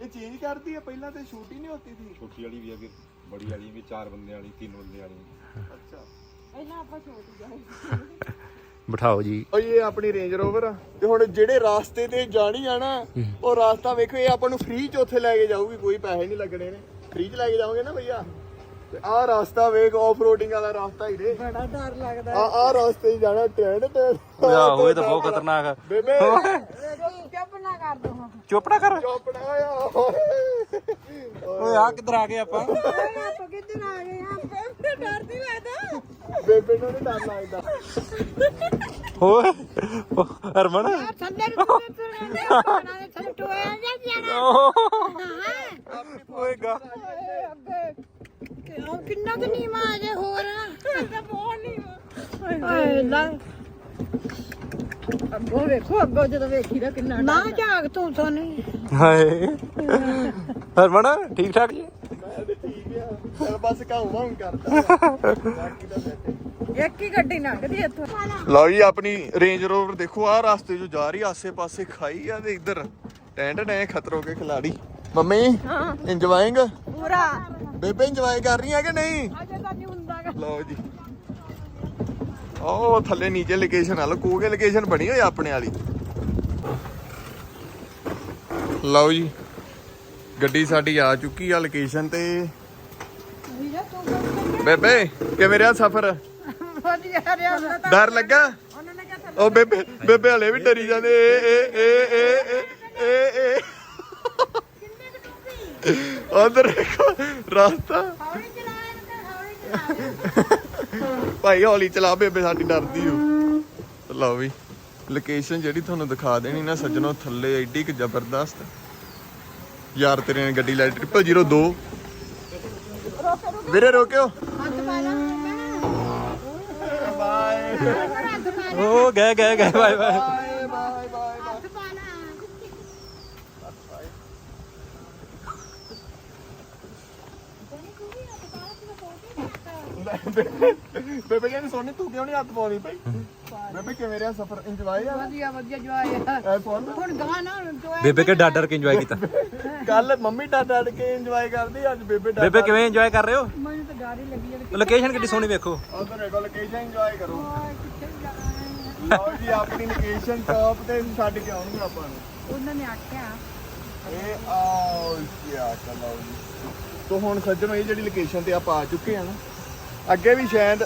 ਇਹ ਚੇਂਜ ਕਰਦੀ ਆ ਪਹਿਲਾਂ ਤੇ ਛੋਟੀ ਨਹੀਂ ਹੁੰਦੀ ਸੀ। ਛੋਟੀ ਵਾਲੀ ਵੀ ਆ ਵੀ ਬੜੀ ਵਾਲੀ ਵੀ ਚਾਰ ਬੰਦੇ ਵਾਲੀ ਤਿੰਨ ਬੰਦੇ ਵਾਲੀ। ਅੱਛਾ। ਬਿਠਾਓ ਜੀ। ਉਹ ਇਹ ਆਪਣੀ ਰੇਂਜ ਰੋਵਰ ਆ। ਤੇ ਹੁਣ ਜਿਹੜੇ ਰਾਸਤੇ ਤੇ ਜਾਣੀ ਆ ਨਾ ਉਹ ਰਾਸਤਾ ਵੇਖੋ ਇਹ ਆਪਾਂ ਨੂੰ ਫ੍ਰੀ ਚ ਉੱਥੇ ਲੈ ਕੇ ਜਾਊਗੀ ਕੋਈ ਪੈਸੇ ਨਹੀਂ ਲੱਗਣੇ ਨੇ। ਫ੍ਰੀ ਚ ਲੈ ਕੇ ਜਾਓਗੇ ਨਾ ਭਈਆ? ਤੇ ਆਹ ਰਾਸਤਾ ਵੇਖ ਆਫ ਰੋਡਿੰਗ ਵਾਲਾ ਰਾਸਤਾ ਹੀ ਰੇ। ਬੜਾ ਡਰ ਲੱਗਦਾ। ਆ ਆ ਰਾਸਤੇ 'ਚ ਜਾਣਾ ਟ੍ਰੈਨ ਤੇ। ਆਹੋ ਇਹ ਤਾਂ ਬਹੁਤ ਖਤਰਨਾਕ ਆ। ਬੇਬੇ। ਚੁੱਪ ਨਾ ਕਰ ਦੋ ਚੁੱਪ ਨਾ ਕਰ। ਚੋਪੜਾ ਆ ਓਏ। ਆ ਕਿੱਧਰ ਆ ਗਏ ਆਪਾਂ? ਆਪਾਂ ਕਿੱਧਰ ਆ ਗਏ ਆ? ਡਰ ਨਹੀਂ ਲੱਗਦਾ ਬੇਬੇ ਨੂੰ ਨਹੀਂ ਡਰ ਲੱਗਦਾ। ਓਏ ਹਰਮਨ। ਥੱਲੇ ਨੂੰ ਤੁਰੇ ਤੁਰੇ ਪਹਾੜਾਂ ਦੇ ਥੱਲੇ ਟੋਇਆ ਜਾਂ ਜਾਣਾ ਓਏ ਗਾ। ਉਹ ਕਿੰਨਾ ਕੁ ਨੀਵਾ ਆ ਜੇ ਹੋਰ? ਤਾਂ ਬਹੁਤ ਨਹੀਂ ਓਏ ਲੈ। ਅੱਗੋਂ ਵੇਖੋ ਅੱਗੋਂ ਜਦੋਂ ਵੇਖੀ ਦਾ ਕਿੰਨਾ ਨਾ ਝਾਗ ਤੂੰ ਸੋਨੀ। ਹਾਏ। ਹਰਮਨ ਠੀਕ ਠਾਕ ਜੀ? ਮੈਂ ਤੇ ਠੀਕ ਆ। ਚਲ ਬਸ ਕਾਉ ਵਾਂ ਕਰਦਾ। ਬਾਕੀ ਦਾ ਬੈਠੇ ਇੱਕ ਹੀ ਗੱਡੀ ਲੰਘਦੀ ਇੱਥੋਂ। ਲਓ ਜੀ ਆਪਣੀ ਰੇਂਜ ਰੋਵਰ ਦੇਖੋ ਆਹ ਰਾਸਤੇ ਜੋ ਜਾ ਰਹੀ ਆਸੇ ਪਾਸੇ ਖਾਈ ਆ ਤੇ ਇੱਧਰ। ਟੈਂਟ ਟੈ ਖਤਰੋ ਕੇ ਖਿਲਾੜੀ। ਮੰਮੀ ਹਾਂ। ਇੰਜੋਇੰਗ ਪੂਰਾ। ਬੇਬੇ ਇੰਜੋਏ ਕਰ ਰਹੀ ਕਿ ਨਹੀਂ? ਅਜੇ ਤਾਂ ਨਹੀਂ ਹੁੰਦਾ ਗਾ। ਲਓ ਜੀ। ਉਹ ਥੱਲੇ ਨੀਚੇ ਲੋਕੇਸ਼ਨ ਆ। ਲੋ ਕੇ ਲੋਕੇਸ਼ਨ ਬਣੀ ਹੋਈ ਆਪਣੇ ਵਾਲੀ। ਲਓ ਜੀ ਗੱਡੀ ਸਾਡੀ ਆ ਚੁੱਕੀ ਆ ਲੋਕੇਸ਼ਨ ਤੇ। ਬੇਬੇ ਕਿਵੇਂ ਰਿਹਾ ਸਫ਼ਰ? ਡਰ ਲੱਗਾ? ਉਹਨਾਂ ਨੇ ਕਿਹਾ ਉਹ ਬੇਬੇ ਬੇਬੇ ਹਲੇ ਵੀ ਡਰੀ ਜਾਂਦੇ ਏ ਏ ਏ ਏ ਏ ਏ ਉਧਰ ਦੇਖੋ ਰਸਤਾ। ਹੌਲੀ ਹੌਲੀ ਭਾਈ ਹੌਲੀ ਚਲਾ ਬੇਬੇ ਸਾਡੀ ਡਰਦੀ ਹੋ ਲਓ ਵੀ ਲੋਕੇਸ਼ਨ ਜਿਹੜੀ ਤੁਹਾਨੂੰ ਦਿਖਾ ਦੇਣੀ ਨਾ ਸੱਜਣੋ ਥੱਲੇ ਐਡੀ ਕਿ ਜ਼ਬਰਦਸਤ। ਯਾਰ ਤੇਰੇ ਨੇ ਗੱਡੀ ਲਾਈ 002 ਵੀਰੇ ਰੋਕਿਓ। ਓ ਗਏ ਗਏ ਗਏ bye bye bye bye bye ਹੱਥ ਪਾ ਲਾ ਬੇਬੇ ਕਹਿੰਦੀ ਸੋਨੀ ਤੂੰ ਕਿਉਂ ਨਹੀਂ ਹੱਥ ਪਾਉਂਦੀ ਭਾਈ ਬੇਬੇ ਕਿਵੇਂ ਰਿਹਾ ਸਫ਼ਰ ਇੰਜੋਏ ਆ ਵਧੀਆ ਵਧੀਆ ਜੋ ਆਇਆ ਐ ਫੋਨ ਹੁਣ ਗਾ ਨਾ ਜੋ ਬੇਬੇ ਕੇ ਡਾਡਰ ਕੇ ਇੰਜੋਏ ਕੀਤਾ ਕੱਲ ਮੰਮੀ ਡਾਡ ਡਾਡ ਕੇ ਇੰਜੋਏ ਕਰਦੀ ਅੱਜ ਬੇਬੇ ਡਾਡ ਬੇਬੇ ਕਿਵੇਂ ਇੰਜੋਏ ਕਰ ਰਹੇ ਹੋ ਲੋਕੇਸ਼ਨ ਕਿੱਡੀ ਸੋਹਣੀ ਵੇਖੋ। ਉਧਰ ਨੇ। ਲੋਕੇਸ਼ਨ ਤੇ ਆਪਾਂ ਆ ਚੁੱਕੇ ਆ ਨਾ ਅੱਗੇ ਵੀ ਸ਼ਾਇਦ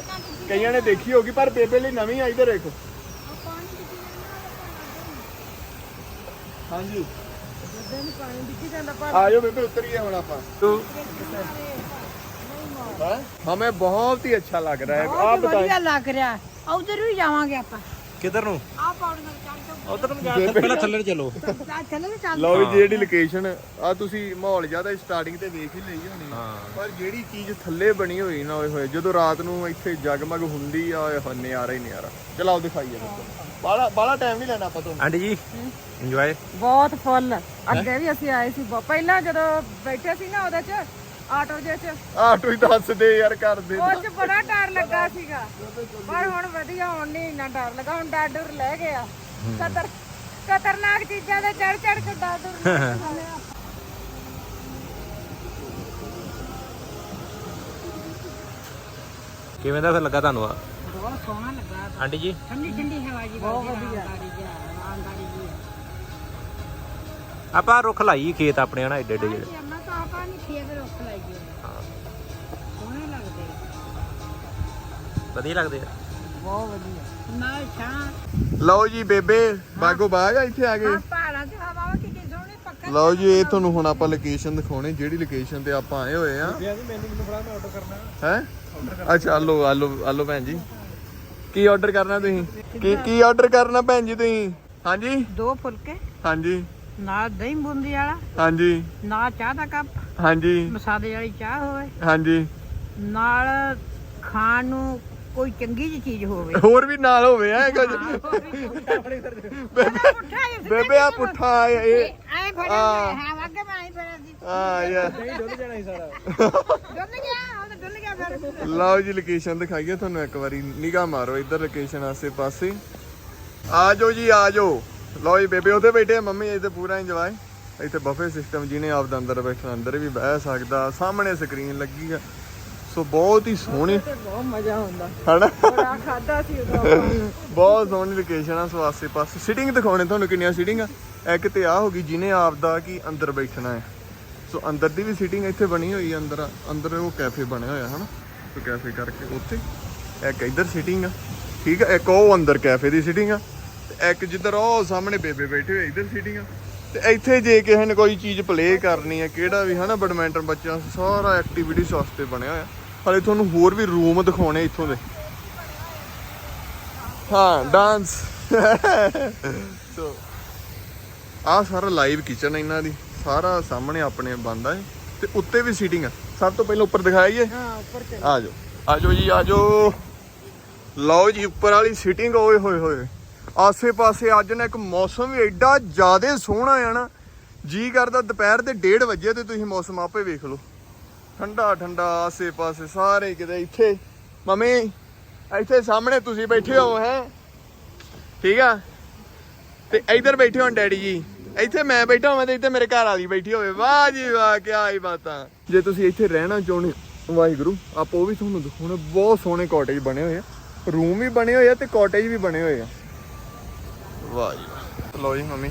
ਕਈਆਂ ਨੇ ਦੇਖੀ ਹੋਗੀ ਪਰ ਬੇਬੇ ਲਈ ਨਵੀਂ ਆਈ ਤੇ ਦੇਖੋ ਹਾਂਜੀ। ਆਜੋ ਬੇਬੇ ਉਤਰੀਏ ਹੁਣ ਆਪਾਂ। ਹਮੇ ਬਹੁਤ ਹੀ ਅੱਛਾ ਲੱਗ ਰਿਹਾ ਹੈ। ਆਪ ਬਤਾਓ ਵਧੀਆ ਲੱਗ ਰਿਹਾ। ਉਧਰ ਵੀ ਜਾਵਾਂਗੇ ਆਪਾਂ। ਕਿੱਧਰ ਨੂੰ? ਆ ਪਾਉਣਾ ਚੱਲ ਉਧਰ ਨੂੰ ਜਾਣ ਪਹਿਲਾਂ ਥੱਲੇ ਨੂੰ ਚਲੋ। ਚੱਲੋ ਵੀ ਚੱਲ ਲਓ ਵੀ ਜਿਹੜੀ ਲੋਕੇਸ਼ਨ ਆ ਤੁਸੀਂ ਮਾਹੌਲ ਜ਼ਿਆਦਾ ਸਟਾਰਟਿੰਗ ਤੇ ਵੇਖ ਹੀ ਲਈ ਹੋਣੀ ਪਰ ਜਿਹੜੀ ਚੀਜ਼ ਥੱਲੇ ਬਣੀ ਹੋਈ ਨਾ ਓਏ ਹੋਏ ਜਦੋਂ ਰਾਤ ਨੂੰ ਇੱਥੇ ਜਗਮਗ ਹੁੰਦੀ ਆ ਓਏ ਹੋਏ ਨਜ਼ਾਰਾ ਹੀ ਨਜ਼ਾਰਾ ਚਲਾਓ ਦਿਖਾਈਏ ਬਾਲਾ ਬਾਲਾ ਟਾਈਮ ਨਹੀਂ ਲੈਣਾ ਆਪਾਂ ਤੋਂ ਆਂਟੀ ਜੀ ਇੰਜੋਏ ਬਹੁਤ ਫੁੱਲ ਅੱਗੇ ਵੀ ਅਸੀਂ ਆਏ ਸੀ ਪਹਿਲਾਂ ਜਦੋਂ ਬੈਠੇ ਸੀ ਨਾ ਉਹਦੇ ਚ ਆਟੋ ਜੇ ਚ ਆਟੋ ਹੀ ਦੱਸ ਦੇ ਯਾਰ ਕਰ ਦੇ। ਉਹ ਚ ਬੜਾ ਡਰ ਲੱਗਾ ਸੀਗਾ। ਪਰ ਹੁਣ ਵਧੀਆ ਹੁਣ ਨਹੀਂ ਇੰਨਾ ਡਰ ਲੱਗਾ। ਹੁਣ ਡਰ ਡਰ ਲੈ ਗਿਆ। ਖਤਰ ਖਤਰਨਾਕ ਚੀਜ਼ਾਂ ਦੇ ਚੜ ਚੜ ਕੇ ਡਰ ਡਰ। ਕਿਵੇਂ ਦਾ ਫਿਰ ਲੱਗਾ ਤੁਹਾਨੂੰ ਆ? ਬਹੁਤ ਸੋਹਣਾ ਲੱਗਾ। ਆਂਟੀ ਜੀ? ਠੰਡੀ ਠੰਡੀ ਹਵਾ ਜੀ ਬਹੁਤ ਵਧੀਆ ਆਰਾਮਦਾਰੀ ਜੀ ਆਪਾਂ ਰੁੱਖ ਲਾਈ ਖੇਤ ਆਪਣੇ ਹਨਾ ਏਡੇ ਏਡੇ ਜਿਹੜੇ। ਜੀ ਅੰਮਾ ਤਾਂ ਆਪਾਂ ਨਹੀਂ ਖੇਤ ਰੁੱਖ ਲਾਈਏ ਸੋਹਣੇ ਲੱਗਦੇ। ਵਧੀਆ ਲੱਗਦੇ ਆ। ਬਹੁਤ ਵਧੀਆ। ਨਾਲ ਛਾਂ। ਲਓ ਜੀ ਬੇਬੇ ਬਾਗੋ ਬਾਗ ਆ ਇੱਥੇ ਆ ਗਏ। ਪਹਾੜਾਂ 'ਚ ਹਵਾ ਵਾ ਕਿੰਨੀ ਸੋਹਣੀ ਪੱਕਾ ਲਓ ਜੀ ਇਹ ਤੁਹਾਨੂੰ ਹੁਣ ਆਪਾਂ ਲੋਕੇਸ਼ਨ ਦਿਖਾਉਣੇ ਜਿਹੜੀ ਲੋਕੇਸ਼ਨ ਤੇ ਆਪਾਂ ਆਏ ਹੋਏ ਆ। ਹੈ? ਅੱਛਾ ਆਲੋ ਆਲੋ ਆਲੋ ਭੈਣ ਜੀ। ਕੀ ਆਰਡਰ ਕਰਨਾ ਤੁਸੀਂ? ਕੀ ਕੀ ਆਰਡਰ ਕਰਨਾ ਭੈਣ ਜੀ ਤੁਸੀਂ? ਹਾਂਜੀ? ਦੋ ਫੁਲਕੇ। ਹਾਂਜੀ। ਨਾਲ ਦਹੀਂ ਬੂੰਦੀ ਵਾਲਾ ਹਾਂਜੀ। ਨਾਲ ਚਾਹ ਦਾ ਕੱਪ ਹਾਂਜੀ। ਮਸਾਲੇ ਵਾਲੀ ਚਾਹ ਹੋਵੇ। ਹਾਂਜੀ। ਨਾਲ ਖਾਣ ਨੂੰ ਕੋਈ ਚੰਗੀ ਜਿਹੀ ਚੀਜ਼ ਹੋਵੇ। ਹੋਰ ਵੀ ਨਾਲ ਹੋਵੇ ਐ ਕੁਝ। ਬੇਬੇ ਆ ਪੁੱਠਾ ਇਹ। ਆਏ ਫੜਿਆ ਹਾਂ। ਹਾਂ ਵਾਗੇ ਮੈਂ ਆਈ ਫੜਿਆ ਸੀ ਆ ਯਾਰ ਡੁੱਲ ਗਿਆ ਉਹ ਤਾਂ ਡੁੱਲ ਗਿਆ ਫਿਰ ਲਓ ਜੀ ਲੋਕੇਸ਼ਨ ਦਿਖਾਈਏ ਤੁਹਾਨੂੰ ਇੱਕ ਵਾਰੀ। ਨਿਗਾਹ ਮਾਰੋ ਇੱਧਰ ਲੋਕੇਸ਼ਨ ਆਸੇ ਪਾਸੇ ਆ ਜਾਓ ਜੀ ਆ ਜਾਓ। ਲਓ ਜੀ ਬੇਬੇ ਉਹਦੇ ਬੈਠੇ ਆ ਮੰਮੀ ਇੱਥੇ ਪੂਰਾ ਇੰਜੋਏ ਇੱਥੇ ਬਫੇ ਸਿਸਟਮ ਜਿਹਨੇ ਆਪਦਾ ਅੰਦਰ ਬੈਠਣਾ ਅੰਦਰ ਵੀ ਬਹਿ ਸਕਦਾ ਸਾਹਮਣੇ ਸਕਰੀਨ ਲੱਗੀ ਆ। ਸੋ ਬਹੁਤ ਹੀ ਸੋਹਣੀ। ਬਹੁਤ ਮਜ਼ਾ ਆਉਂਦਾ। ਬੜਾ ਖਾਦਾ ਸੀ ਉਦੋਂ ਆਪਾਂ। ਬਹੁਤ ਸੋਹਣੀ ਲੋਕੇਸ਼ਨ ਆ ਸੋ ਆਸੇ ਪਾਸੇ ਸਿਟਿੰਗ ਦਿਖਾਉਣੇ ਤੁਹਾਨੂੰ ਕਿੰਨੀਆਂ ਸਿਟਿੰਗ ਆ। ਇੱਕ ਤੇ ਆ ਹੋ ਗਈ ਜਿਹਨੇ ਆਪਦਾ ਕੀ ਅੰਦਰ ਬੈਠਣਾ ਹੈ। ਸੋ ਅੰਦਰ ਦੀ ਵੀ ਸਿਟਿੰਗ ਇੱਥੇ ਬਣੀ ਹੋਈ ਆ ਅੰਦਰ ਅੰਦਰ ਉਹ ਕੈਫੇ ਬਣਿਆ ਹੋਇਆ ਹਨਾ? ਸੋ ਕੈਫੇ ਕਰਕੇ ਉੱਥੇ। ਇੱਕ ਇੱਧਰ ਸਿਟਿੰਗ ਆ ਠੀਕ ਆ? ਇੱਕ ਉਹ ਅੰਦਰ ਕੈਫੇ ਦੀ ਸਿਟਿੰਗ ਆ। ਤੇ ਇੱਕ ਜਿੱਧਰ ਉਹ ਸਾਹਮਣੇ ਬੇਬੇ ਬੈਠੇ ਹੋਏ ਇੱਧਰ ਸਿਟਿੰਗ ਤੇ ਇੱਥੇ ਜੇ ਕਿਸੇ ਨੇ ਕੋਈ ਚੀਜ਼ ਪਲੇ ਕਰਨੀ ਹੈ ਕਿਹੜਾ ਵੀ ਹਨਾ ਬੈਡਮਿੰਟਨ ਬੱਚਿਆਂ ਸਾਰਾ ਐਕਟੀਵਿਟੀ ਵਾਸਤੇ ਬਣਿਆ ਹੋਇਆ। ਹਲੇ ਤੁਹਾਨੂੰ ਹੋਰ ਵੀ ਰੂਮ ਦਿਖਾਉਣੇ ਇੱਥੋਂ ਦੇ। ਹਾਂ ਡਾਂਸ ਸੋ ਆ ਸਾਰਾ ਲਾਈਵ ਕਿਚਨ ਇਹਨਾਂ ਦੀ। ਸਾਰਾ ਸਾਹਮਣੇ ਆਪਣੇ ਬੰਦਾ ਹੈ ਤੇ ਉੱਤੇ ਵੀ ਸੀਟਿੰਗ ਆ। ਸਭ ਤੋਂ ਪਹਿਲਾਂ ਉੱਪਰ ਦਿਖਾਈਏ? ਹਾਂ ਉੱਪਰ ਤੇ। ਆ ਜਾਓ। ਆ ਜਾਓ ਜੀ ਆ ਜਾਓ। ਲਓ ਜੀ ਉੱਪਰ ਵਾਲੀ ਸੀਟਿੰਗ ਓਏ ਹੋਏ ਹੋਏ। ਆਸੇ ਪਾਸੇ ਅੱਜ ਨਾ ਇੱਕ ਮੌਸਮ ਵੀ ਐਡਾ ਜ਼ਿਆਦਾ ਸੋਹਣਾ ਆ ਨਾ। ਜੀ ਕਰਦਾ ਦੁਪਹਿਰ ਦੇ 1:30 ਵਜੇ ਤੇ ਤੁਸੀਂ ਮੌਸਮ ਆਪੇ ਵੇਖ ਲਓ। ਠੰਡਾ ਠੰਡਾ ਆਸੇ ਪਾਸੇ ਸਾਰੇ ਕਿਤੇ ਇੱਥੇ। ਮੰਮੀ ਇੱਥੇ ਸਾਹਮਣੇ ਤੁਸੀਂ ਬੈਠੇ ਹੋ ਹੈ? ਠੀਕ ਆ? ਤੇ ਇੱਧਰ ਬੈਠੇ ਹੋਣ ਡੈਡੀ ਜੀ। ਇੱਥੇ ਮੈਂ ਬੈਠਾ ਹੋਵਾਂ ਤੇ ਇੱਥੇ ਮੇਰੇ ਘਰ ਵਾਲੀ ਬੈਠੀ ਹੋਵੇ। ਵਾਹ ਜੀ ਵਾਹ ਕੀ ਆਈ ਬਾਤਾਂ। ਜੇ ਤੁਸੀਂ ਇੱਥੇ ਰਹਿਣਾ ਚਾਹੁੰਦੇ ਹੋ, ਵਾਹਿਗੁਰੂ ਆਪਾਂ ਉਹ ਵੀ ਤੁਹਾਨੂੰ ਦਿਖਾਉਣੇ। ਬਹੁਤ ਸੋਹਣੇ ਕਾਟੇਜ ਬਣੇ ਹੋਏ ਆ। ਰੂਮ ਵੀ ਬਣੇ ਹੋਏ ਆ ਤੇ ਕਾਟੇਜ ਵੀ ਬਣੇ ਹੋਏ ਆ। ਵਾਹ ਜੀ ਵਾਹ। ਲਓ ਜੀ ਮੰਮੀ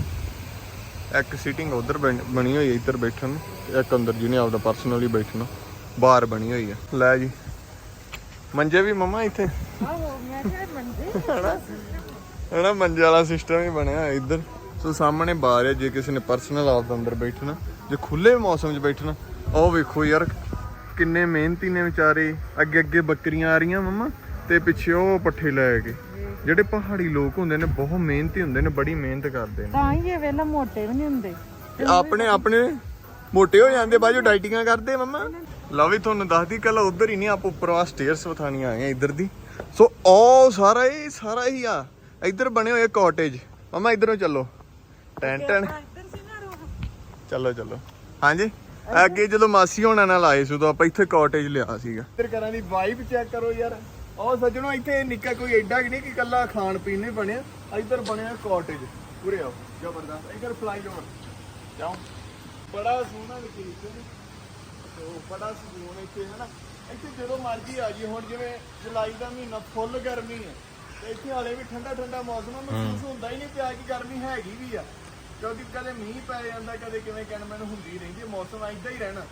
ਇੱਕ ਸੀਟਿੰਗ ਉਧਰ ਬਣੀ ਹੋਈ ਹੈ ਇੱਧਰ ਬੈਠਣ ਨੂੰ ਇੱਕ ਅੰਦਰ ਜਿਹਨੇ ਆਪਦਾ ਪਰਸਨਲੀ ਬੈਠਣਾ ਬਾਹਰ ਬਣੀ ਹੋਈ ਹੈ। ਲੈ ਜੀ ਮੰਜੇ ਵੀ ਮਮਾ ਇੱਥੇ? ਆਹੋ ਮੈਂ ਕਿਹਾ ਮੰਜੇ ਵਾਲਾ ਸਿਸਟਮ ਹੀ ਬਣਿਆ ਇੱਧਰ। ਸੋ ਸਾਹਮਣੇ ਬਾਰ ਹੈ ਜੇ ਕਿਸੇ ਨੇ ਪਰਸਨਲ ਆਪਦਾ ਅੰਦਰ ਬੈਠਣਾ ਜੇ ਖੁੱਲੇ ਮੌਸਮ 'ਚ ਬੈਠਣਾ ਉਹ ਵੇਖੋ ਯਾਰ ਕਿੰਨੇ ਮਿਹਨਤੀ ਨੇ ਵਿਚਾਰੇ। ਅੱਗੇ ਅੱਗੇ ਬੱਕਰੀਆਂ ਆ ਰਹੀਆਂ ਮਮਾ ਤੇ ਪਿੱਛੇ ਉਹ ਪੱਠੇ ਲੈ ਕੇ। ਜਿਹੜੇ ਪਹਾੜੀ ਲੋਕ ਹੁੰਦੇ ਨੇ ਬਹੁਤ ਮਿਹਨਤੀ ਹੁੰਦੇ ਨੇ ਬੜੀ ਮਿਹਨਤ ਕਰਦੇ ਨੇ। ਤਾਂ ਹੀ ਇਹ ਵੇਲਾ ਮੋਟੇ ਵੀ ਨਹੀਂ ਹੁੰਦੇ। ਤੇ ਆਪਣੇ ਆਪਣੇ ਮੋਟੇ ਹੋ ਜਾਂਦੇ ਬਾਜੂ ਡਾਈਟਿੰਗਾਂ ਕਰਦੇ ਮਮਾ। ਲਓ ਵੀ ਤੁਹਾਨੂੰ ਦੱਸਦੀ ਕੱਲ ਉਧਰ ਹੀ ਨਹੀਂ ਆਪ ਉੱਪਰ ਆ ਸਟੇਅਰਸ ਵਥਾਣੀਆਂ ਆਏ ਆ ਇੱਧਰ ਦੀ। ਸੋ ਉਹ ਸਾਰਾ ਇਹ ਸਾਰਾ ਹੀ ਆ। ਇੱਧਰ ਬਣੇ ਹੋਏ ਕਾਟੇਜ ਮਮਾ ਇਧਰੋਂ ਚੱਲੋ। ਨਾ ਰੂਹ ਚਲੋ ਚਲੋ। ਹਾਂਜੀ? ਅੱਗੇ ਜਦੋਂ ਮਾਸੀ ਹੋਣਾ ਨਾਲ ਆਏ ਸੀ ਉਦੋਂ ਆਪਾਂ ਇੱਥੇ ਕਾਟੇਜ ਲਿਆ ਸੀਗਾ। ਇੱਧਰ ਕਰਾਂ ਦੀ ਵਾਈਬ ਚੈੱਕ ਕਰੋ ਯਾਰ। ਉਹ ਸੱਜਣੋ ਇੱਥੇ ਨਿੱਕਾ ਕੋਈ ਐਡਾ ਨਹੀਂ ਕਿ ਕੱਲਾ ਖਾਣ ਪੀਣ ਨਹੀਂ ਬਣਿਆ। ਇੱਧਰ ਬਣਿਆ ਕਾਟੇਜ ਪੂਰੇ ਆਓ ਜ਼ਬਰਦਸਤ। ਇੱਧਰ ਫਲਾਈ ਓਵਰ ਜਾਓ। ਬੜਾ ਸੋਹਣਾ ਲੋਕੇਸ਼ਨ ਤੋ ਬੜਾ ਸਕੂਨ ਇੱਥੇ ਹੈ ਨਾ ਇੱਥੇ ਜਦੋਂ ਮਰਜ਼ੀ ਆ ਜੀ ਹੁਣ ਜਿਵੇਂ ਜੁਲਾਈ ਦਾ ਮਹੀਨਾ ਫੁੱਲ ਗਰਮੀ ਹੈ ਤੇ ਇੱਥੇ ਹਾਲੇ ਵੀ ਠੰਡਾ ਠੰਡਾ ਮੌਸਮ ਆ। ਮਹਿਸੂਸ ਹੁੰਦਾ ਹੀ ਨਹੀਂ ਪਿਆ ਕਿ ਗਰਮੀ ਹੈਗੀ ਵੀ ਆ। ਕਿਉਂਕਿ ਕਦੇ ਮੀਂਹ ਪੈ ਜਾਂਦਾ ਕਦੇ ਕਿਵੇਂ ਕਹਿਣ ਮੈਨੂੰ ਹੁੰਦੀ ਰਹਿੰਦੀ ਹੈ, ਮੌਸਮ ਏਦਾਂ ਹੀ ਰਹਿਣਾ।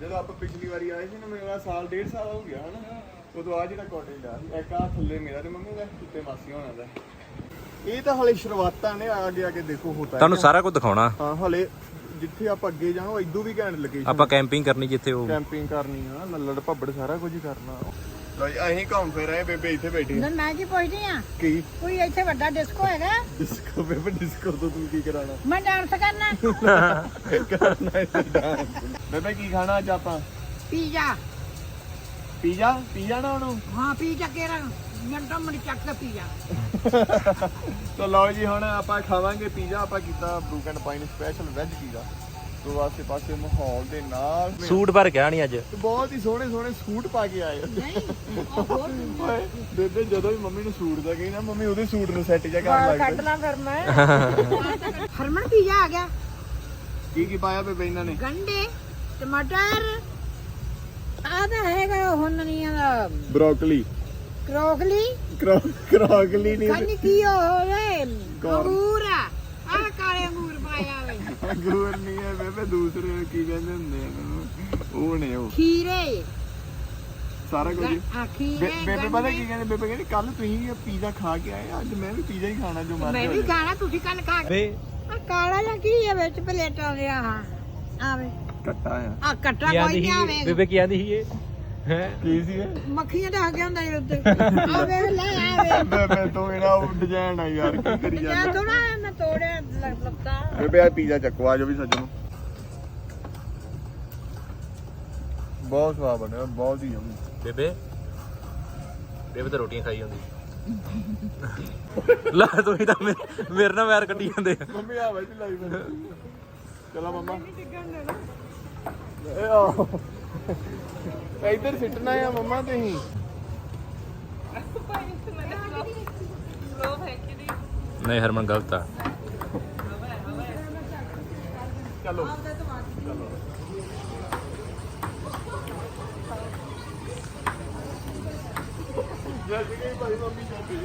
ਜਦੋਂ ਆਪਾਂ ਪਿਛਲੀ ਵਾਰੀ ਆਏ ਸੀ ਨਾ ਮੇਰਾ ਸਾਲ ਡੇਢ ਸਾਲ ਹੋ ਗਿਆ ਹਨਾ? ਉਦੋਂ ਆ ਜਿਹੜਾ ਕਾਟੇਜ ਆ ਇੱਕ ਆ ਥੱਲੇ ਮੇਰਾ ਤੇ ਮੰਮੀ ਦਾ ਉੱਤੇ ਮਾਸੀ ਹੋਣਾ ਦਾ। ਇਹ ਤਾਂ ਹਲੇ ਸ਼ੁਰੂਆਤਾਂ ਨੇ ਆ ਗਿਆ ਕਿ ਦੇਖੋ ਹੋਤਾ ਤੁਹਾਨੂੰ ਸਾਰਾ ਕੁਝ ਦਿਖਾਉਣਾ? ਹਾਂ ਹਲੇ ਜਿੱਥੇ ਆਪਾਂ ਅੱਗੇ ਜਾਣਾ ਇਦੋਂ ਵੀ ਘੈਂਟ ਲੋਕੇਸ਼ਨ ਆਪਾਂ ਕੈਂਪਿੰਗ ਕਰਨੀ ਜਿੱਥੇ ਉਹ ਕੈਂਪਿੰਗ ਕਰਨੀ ਆ ਲੱਲੜ ਭੱਬੜ ਸਾਰਾ ਕੁਝ ਹੀ ਕਰਨਾ। ਲੋ ਜੀ ਅਸੀਂ ਘੁੰਮ ਫਿਰ ਆਏ ਬੇਬੇ ਇੱਥੇ ਬੈਠੀ ਨਾ ਮੈਂ ਕੀ ਪੁੱਛਦੀ ਆ? ਕੀ? ਕੋਈ ਇੱਥੇ ਵੱਡਾ ਡਿਸਕੋ ਹੈਗਾ? ਡਿਸਕੋ ਬੇਬੇ ਡਿਸਕੋ ਤੋਂ ਤੂੰ ਕੀ ਕਰਾਣਾ ਮੈਂ ਡਾਂਸ ਕਰਨਾ। ਕਰਨਾ ਹੈ ਡਾਂਸ ਬੇਬੇ ਕੀ ਖਾਣਾ ਅੱਜ ਆਪਾਂ? ਪੀਜ਼ਾ ਪੀਜ਼ਾ ਪੀਜ਼ਾ ਨਾ ਉਹਨੂੰ? ਹਾਂ ਪੀਜ਼ਾ ਕਿਹੜਾ ਮਿੰਟਾਂ ਮਿੰਟ ਚੱਕ ਕੇ ਪੀਜ਼ਾ ਤਾਂ ਲਓ ਜੀ ਹੁਣ ਆਪਾਂ ਖਾਵਾਂਗੇ ਪੀਜ਼ਾ ਆਪਾਂ ਕੀਤਾ Brook and Pine special veg pizza. ਤੋਂ ਆਸੇ ਪਾਸੇ ਮਾਹੌਲ ਦੇ ਨਾਲ ਸੂਟ ਭਰ ਕੇ ਆਣੀ ਅੱਜ। ਤੇ ਬਹੁਤ ਹੀ ਸੋਹਣੇ ਸੋਹਣੇ ਸੂਟ ਪਾ ਕੇ ਆਏ ਹੋ। ਨਹੀਂ ਉਹ ਹੋਰ ਓਏ ਬੇਬੇ ਜਦੋਂ ਵੀ ਮੰਮੀ ਨੂੰ ਸੂਟ ਦਾ ਕਹੀ ਨਾ ਮੰਮੀ ਉਹਦੇ ਸੂਟ ਨੂੰ ਸੈੱਟ ਜਾ ਕਰਨ ਲੱਗ ਲਾਂ ਫਿਰ ਮੈਂ। ਹਰਮਨ ਪੀਜ਼ਾ ਆ ਗਿਆ। ਕੀ ਕੀ ਪਾਇਆ ਬੇਬੇ ਇਹਨਾਂ ਨੇ? ਗੰਡੇ ਟਮਾਟਰ ਆ ਤਾਂ ਹੈਗਾ ਹੁਣਨੀਆਂ ਦਾ ਬ੍ਰੋਕਲੀ। ਕਰੋਕਲੀ? ਕਰੋਕਲੀ ਨਹੀਂ ਕੰਨੀ ਕੀ ਹੋਵੇ ਕੌਣ? ਅੰਗੂਰ ਆ। ਆਹ ਕਾਲੇ ਅੰਗੂਰ ਪਾਇਆ ਵੇ ਅੰਗੂਰ ਨਹੀਂ ਹੈ ਬੇਬੇ ਦੂਸਰੇ ਕੀ ਕਹਿੰਦੇ ਹੁੰਦੇ ਆ? ਉਹ ਨੇ ਉਹ। ਖੀਰੇ। ਸਾਰਾ ਕੁਝ। ਗ- ਆ ਖੀਰੇ ਬੇ- ਬੇਬੇ ਪਤਾ ਕੀ ਗੰਢੇ। ਕਹਿੰਦੇ ਬੇਬੇ ਕਹਿੰਦੀ ਕੱਲ ਤੁਸੀਂ ਪੀਜ਼ਾ ਖਾ ਕੇ ਆਏ ਅੱਜ ਮੈਂ ਵੀ ਪੀਜ਼ਾ ਹੀ ਖਾਣਾ ਜੋ ਮੈਂ ਮਰਜ਼ੀ ਵੀ ਹੋ ਜਾਏ। ਖਾਣਾ ਤੁਸੀਂ ਕੱਲ ਖਾ ਕੇ ਵੇ। ਆ ਕਾਲਾ ਕੀ ਹੈ ਵਿੱਚ ਪਲੇਟਾਂ ਦੇ ਆ ਆਵੇ ਕੱਟਾ ਆ। ਆ ਕੱਟਾ ਕੋਈ ਨਹੀਂ ਆਵੇ ਬੇਬੇ ਕੀ ਆਂਦੀ ਸੀ ਇਹ? ਹੈ? ਕੀ ਸੀ ਇਹ? ਮੱਖੀਆਂ ਦਾ ਗਿਆ ਹੁੰਦਾ ਇਹ ਉੱਤੇ। ਆਵੇ ਲੈ ਆਵੇ ਬੇਬੇ ਤੋਂ ਇਹਦਾ ਉਹ ਡਿਜ਼ਾਈਨ ਆ ਯਾਰ ਕੀ ਕਰੀ ਜਾਂ ਜਾਂਦਾ। ਥੋੜਾ ਮੈਂ ਤੋੜਿਆ ਲ- ਲੱਤਾਂ ਬੇਬੇ ਆ ਪੀਜ਼ਾ ਚੱਕੋ ਆ ਜੋ ਵੀ ਸੱਜਣੋ। ਬਹੁਤ ਸਵਾਦ ਬਣਿਆ ਬਹੁਤ ਹੀ ਯਮੀ ਬੇਬੇ ਬੇਬੇ ਤਾਂ ਰੋਟੀਆਂ ਖਾਈ ਜਾਂਦੀ। ਲੈ ਤੁਸੀਂ ਤਾਂ ਮੇਰੇ ਨਾਲ ਵੈਰ ਕੱਢੀ ਜਾਂਦੇ। ਆ ਮੰਮੀ ਆ ਬੈਠੀ ਲਾਈ ਮੈਂ ਚਲਾ ਮੰਮਾ। ਇਹ ਇੱਧਰ ਸਿੱਟਣਾ ਆ ਮੰਮਾ ਤੁਸੀਂ। ਨਹੀਂ ਹਰਮਨ ਗਲਤ ਆ। ਚਲੋ। ਜੱਜ ਗਈ ਭਾਈ ਮੰਮੀ ਜਾਂਦੀ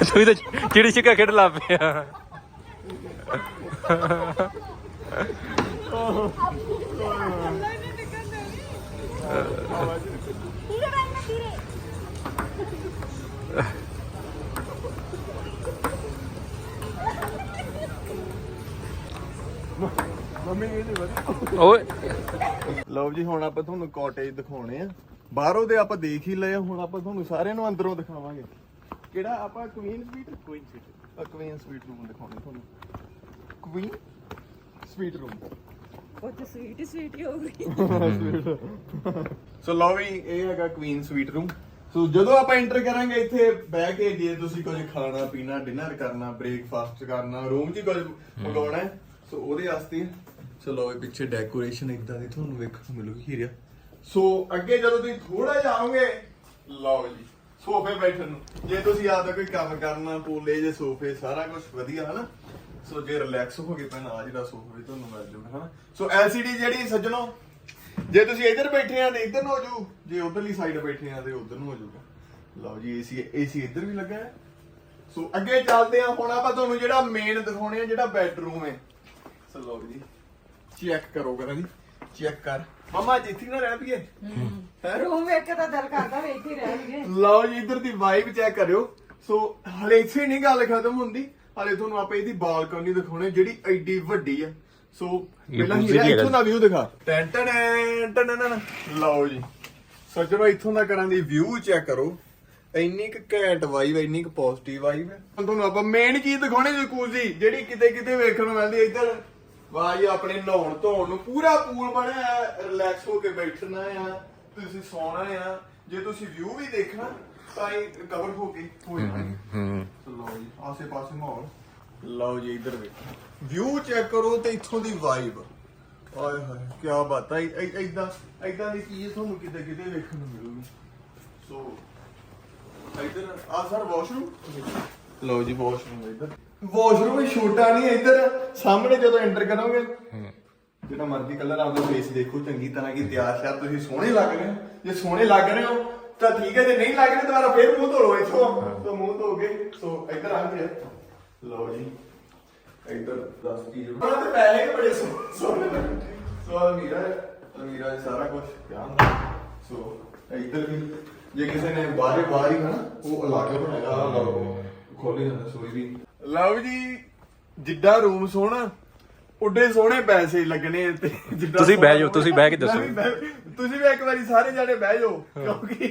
ਤੁਸੀਂ ਤਾਂ ਚਿੜੀ ਛਿੱਕਾ ਖੇਡ ਲਾ ਪਿਆ। ਮੰਮੀ ਵਧੀਆ ਓਏ। ਲਓ ਜੀ ਹੁਣ ਆਪਾਂ ਤੁਹਾਨੂੰ ਕਾਟੇਜ ਦਿਖਾਉਣੇ ਆ। ਬਾਹਰੋਂ ਦੇ ਆਪਾਂ ਦੇਖ ਹੀ ਲਏ ਹੁਣ ਆਪਾਂ ਤੁਹਾਨੂੰ ਸਾਰਿਆਂ ਨੂੰ ਅੰਦਰੋਂ ਦਿਖਾਵਾਂਗੇ। ਕਿਹੜਾ? ਆਪਾਂ queen suite queen suite queen suite room ਦਿਖਾਉਣੇ ਤੁਹਾਨੂੰ। ਕੁਈਨ ਸਵੀਟ ਰੂਮ ਉੱਥੇ ਸਵੀਟ ਸਵੀਟ ਹੀ ਹੋ ਗਈ ਸੋ ਲਓ ਵੀ ਇਹ ਹੈਗਾ ਕੁਈਨ ਸਵੀਟ ਰੂਮ ਸੋ ਜਦੋਂ ਆਪਾਂ ਐਂਟਰ ਕਰਾਂਗੇ ਇੱਥੇ ਬਹਿ ਕੇ ਜੇ ਤੁਸੀਂ ਕੁਝ ਖਾਣਾ ਪੀਣਾ ਡਿਨਰ ਕਰਨਾ ਬ੍ਰੇਕਫਾਸਟ ਕਰਨਾ ਰੂਮ 'ਚ ਹੀ ਕੁਝ ਮੰਗਾਉਣਾ ਹੈ। ਸੋ ਉਹਦੇ ਵਾਸਤੇ ਸੋ ਲਓ ਇਹ ਪਿੱਛੇ ਡੈਕੋਰੇਸ਼ਨ ਇਦਾਂ ਦੀ ਤੁਹਾਨੂੰ ਵੇਖਣ ਨੂੰ ਮਿਲੂਗੀ ਹੀਰਿਆ। ਸੋ ਅੱਗੇ ਜਦੋਂ ਤੁਸੀਂ ਥੋੜਾ ਜਾਓਗੇ ਲਓ ਜੀ ਸੋਫੇ ਬੈਠਣ ਨੂੰ। ਜੇ ਤੁਸੀਂ ਆਪਦਾ ਕੋਈ ਕੰਮ ਕਰਨਾ ਪੂਲੇ ਜੇ ਸੋਫੇ ਸਾਰਾ ਕੁਝ ਵਧੀਆ ਹਨਾ? ਸੋ ਜੇ ਰਿਲੈਕਸ ਹੋ ਕੇ ਪੈਣਾ ਆ ਜਿਹੜਾ ਸੋਫਾ ਵੀ ਤੁਹਾਨੂੰ ਮਿਲ ਜਾਊਗਾ ਹਨਾ? ਸੋ LCD ਜਿਹੜੀ ਸੱਜਣੋ ਜੇ ਤੁਸੀਂ ਇੱਧਰ ਬੈਠੇ ਆ ਤੇ ਇੱਧਰ ਨੂੰ ਹੋ ਜਾਊ ਜੇ ਉਧਰਲੀ ਸਾਈਡ ਬੈਠੇ ਆ ਤੇ ਉਧਰ ਨੂੰ ਹੋ ਜਾਊਗਾ ਲਓ ਜੀ ਏਸੀ ਏਸੀ ਇੱਧਰ ਵੀ ਲੱਗਾ ਹੈ। ਸੋ ਅੱਗੇ ਚੱਲਦੇ ਆ ਹੁਣ ਆਪਾਂ ਤੁਹਾਨੂੰ ਜਿਹੜਾ ਮੇਨ ਦਿਖਾਉਣੇ ਆ ਜਿਹੜਾ ਬੈਡਰੂਮ ਹੈ। ਸੋ ਲਓ ਜੀ ਚੈੱਕ ਕਰੋ ਕਰਾਂ ਜੀ ਚੈੱਕ ਕਰ। ਮਮਾ ਜਿੱਥੇ ਨਾ ਰਹਿ ਪਈਏ? ਹੈ। ਰੂਮ ਵੇਖ ਕੇ ਤਾਂ ਦਿਲ ਕਰਦਾ ਵੀ ਇੱਥੇ ਹੀ ਰਹਿਣਗੇ ਲਓ ਜੀ ਇੱਧਰ ਦੀ ਵਾਈਬ ਚੈੱਕ ਕਰਿਓ। ਸੋ ਹਲੇ ਇੱਥੇ ਨਹੀਂ ਗੱਲ ਖਤਮ ਹੁੰਦੀ। ਹਲੇ ਤੁਹਾਨੂੰ ਆਪਾਂ ਇਹਦੀ ਬਾਲਕਨੀ ਦਿਖਾਉਣੇ ਜਿਹੜੀ ਐਡੀ ਵੱਡੀ ਆ ਸੋ ਪਹਿਲਾਂ ਹੀ ਇੱਥੋਂ। ਦਾ ਵਿਊ ਦਿਖਾ। ਟੈਨ ਟੈਨ ਟੈਨ ਟੈਨ ਲਓ ਜੀ। ਸੱਜਣੋ ਇੱਥੋਂ ਦਾ ਕਰਾਂ ਦੀ ਵਿਊ ਚੈੱਕ ਕਰੋ। ਇੰਨੀ ਕੁ ਘੈਂਟ ਵਾਈਬ ਇੰਨੀ ਕੁ ਪੋਜ਼ਿਟਿਵ ਵਾਈਬ ਹੈ। ਹੁਣ ਤੁਹਾਨੂੰ ਆਪਾਂ ਮੇਨ ਚੀਜ਼ ਦਿਖਾਉਣੀ ਜਕੂਜ਼ੀ ਜਿਹੜੀ ਕਿਤੇ ਕਿਤੇ ਵੇਖਣ ਨੂੰ ਮਿਲਦੀ ਇੱਧਰ। ਵਾਹ ਜੀ ਆਪਣੇ ਨਹਾਉਣ ਧੋਣ ਨੂੰ ਪੂਰਾ ਪੂਲ ਬਣਿਆ ਰਿਲੈਕਸ ਹੋ। ਕੇ ਬੈਠਣਾ ਆ। ਤੁਸੀਂ ਸੌਣਾ ਆ। ਜੇ ਤੁਸੀਂ ਵਿਊ ਵੀ ਦੇਖਣਾ ਤਾਂ ਇਹ ਕਵਰ ਹੋ ਕੇ ਹੋ ਜਾਣਾ ਹੂੰ ਲਓ ਜੀ ਆਸੇ ਪਾਸੇ ਮਾਹੌਲ। ਲਓ ਜੀ ਇੱਧਰ ਵੇਖੋ। ਵਿਊ ਚੈੱਕ ਕਰੋ ਤੇ ਇੱਥੋਂ ਦੀ ਵਾਈਬ ਓਏ ਹੋਏ ਕੀ ਬਾਤ ਹੈ ਇਦਾਂ ਇਦਾਂ ਦੀ ਚੀਜ਼ ਤੁਹਾਨੂੰ ਕਿਤੇ ਕਿਤੇ ਵੇਖਣ ਨੂੰ ਮਿਲੂਗੀ। ਸੋ ਇਧਰ ਆ ਸਰ ਵਾਸ਼ਰੂਮ ਲਓ ਜੀ ਵਾਸ਼ਰੂਮ ਇਧਰ। ਵਾਸ਼ਰੂਮ ਵੀ ਛੋਟਾ ਨਹੀਂ ਇਧਰ ਸਾਹਮਣੇ ਜਦੋਂ ਐਂਟਰ ਕਰੋਗੇ ਜਿਹੜਾ ਮਰਜ਼ੀ ਕਲਰ ਆਪਦਾ ਫੇਸ ਦੇਖੋ ਚੰਗੀ ਤਰ੍ਹਾਂ ਕੀ ਤਿਆਰ ਸ਼ਿਆਰ ਤੁਸੀਂ ਸੋਹਣੇ ਲੱਗ ਰਹੇ ਹੋ। ਜੇ ਸੋਹਣੇ ਲੱਗ ਰਹੇ ਹੋ ਤਾਂ ਠੀਕ ਹੈ ਜੇ ਨਹੀਂ ਲੱਗ ਰਹੇ ਦੁਬਾਰਾ ਫੇਰ ਮੂੰਹ ਧੋ ਲਓ ਇੱਥੋਂ ਤਾਂ ਮੂੰਹ ਧੋ ਕੇ ਸੋ ਇੱਧਰ ਆ ਗਏ ਲਓ ਜੀ ਇੱਧਰ 10 ਚੀਜ਼ ਉਹਨਾਂ ਦੇ ਪੈਸੇ ਵੀ ਬੜੇ ਸੋ- ਸੋਹਣੇ ਲੱਗਦੇ ਸੋ ਅਮੀਰਾ ਅਮੀਰਾ ਸਾਰਾ ਕੁਝ ਹੁੰਦਾ ਸੋ ਇੱਧਰ ਵੀ ਜੇ ਕਿਸੇ ਨੇ ਬਾਹਰੇ ਬਾਹਰ ਹੀ ਹਨਾ ਉਹ ਲਾ ਕੇ ਬਣਾਇਆ ਲਓ ਖੋਲੀ ਜਾਂਦਾ ਸੋਈ ਵੀ। ਲਓ ਜੀ ਜਿੱਡਾ ਰੂਮ ਸੋਹਣਾ। ਉੱਡੇ ਸੋਹਣੇ ਪੈਸੇ ਲੱਗਣੇ ਤੇ ਤੁਸੀਂ ਬਹਿ ਜਾਓ, ਤੁਸੀਂ ਬਹਿ ਕੇ ਮੈਂ ਦੱਸੋ। ਵੀ ਬਹਿ- ਤੁਸੀਂ ਵੀ ਇੱਕ ਵਾਰੀ ਸਾਰੇ ਜਾਣੇ ਬਹਿ ਜਾਓ ਕਿਉਂਕਿ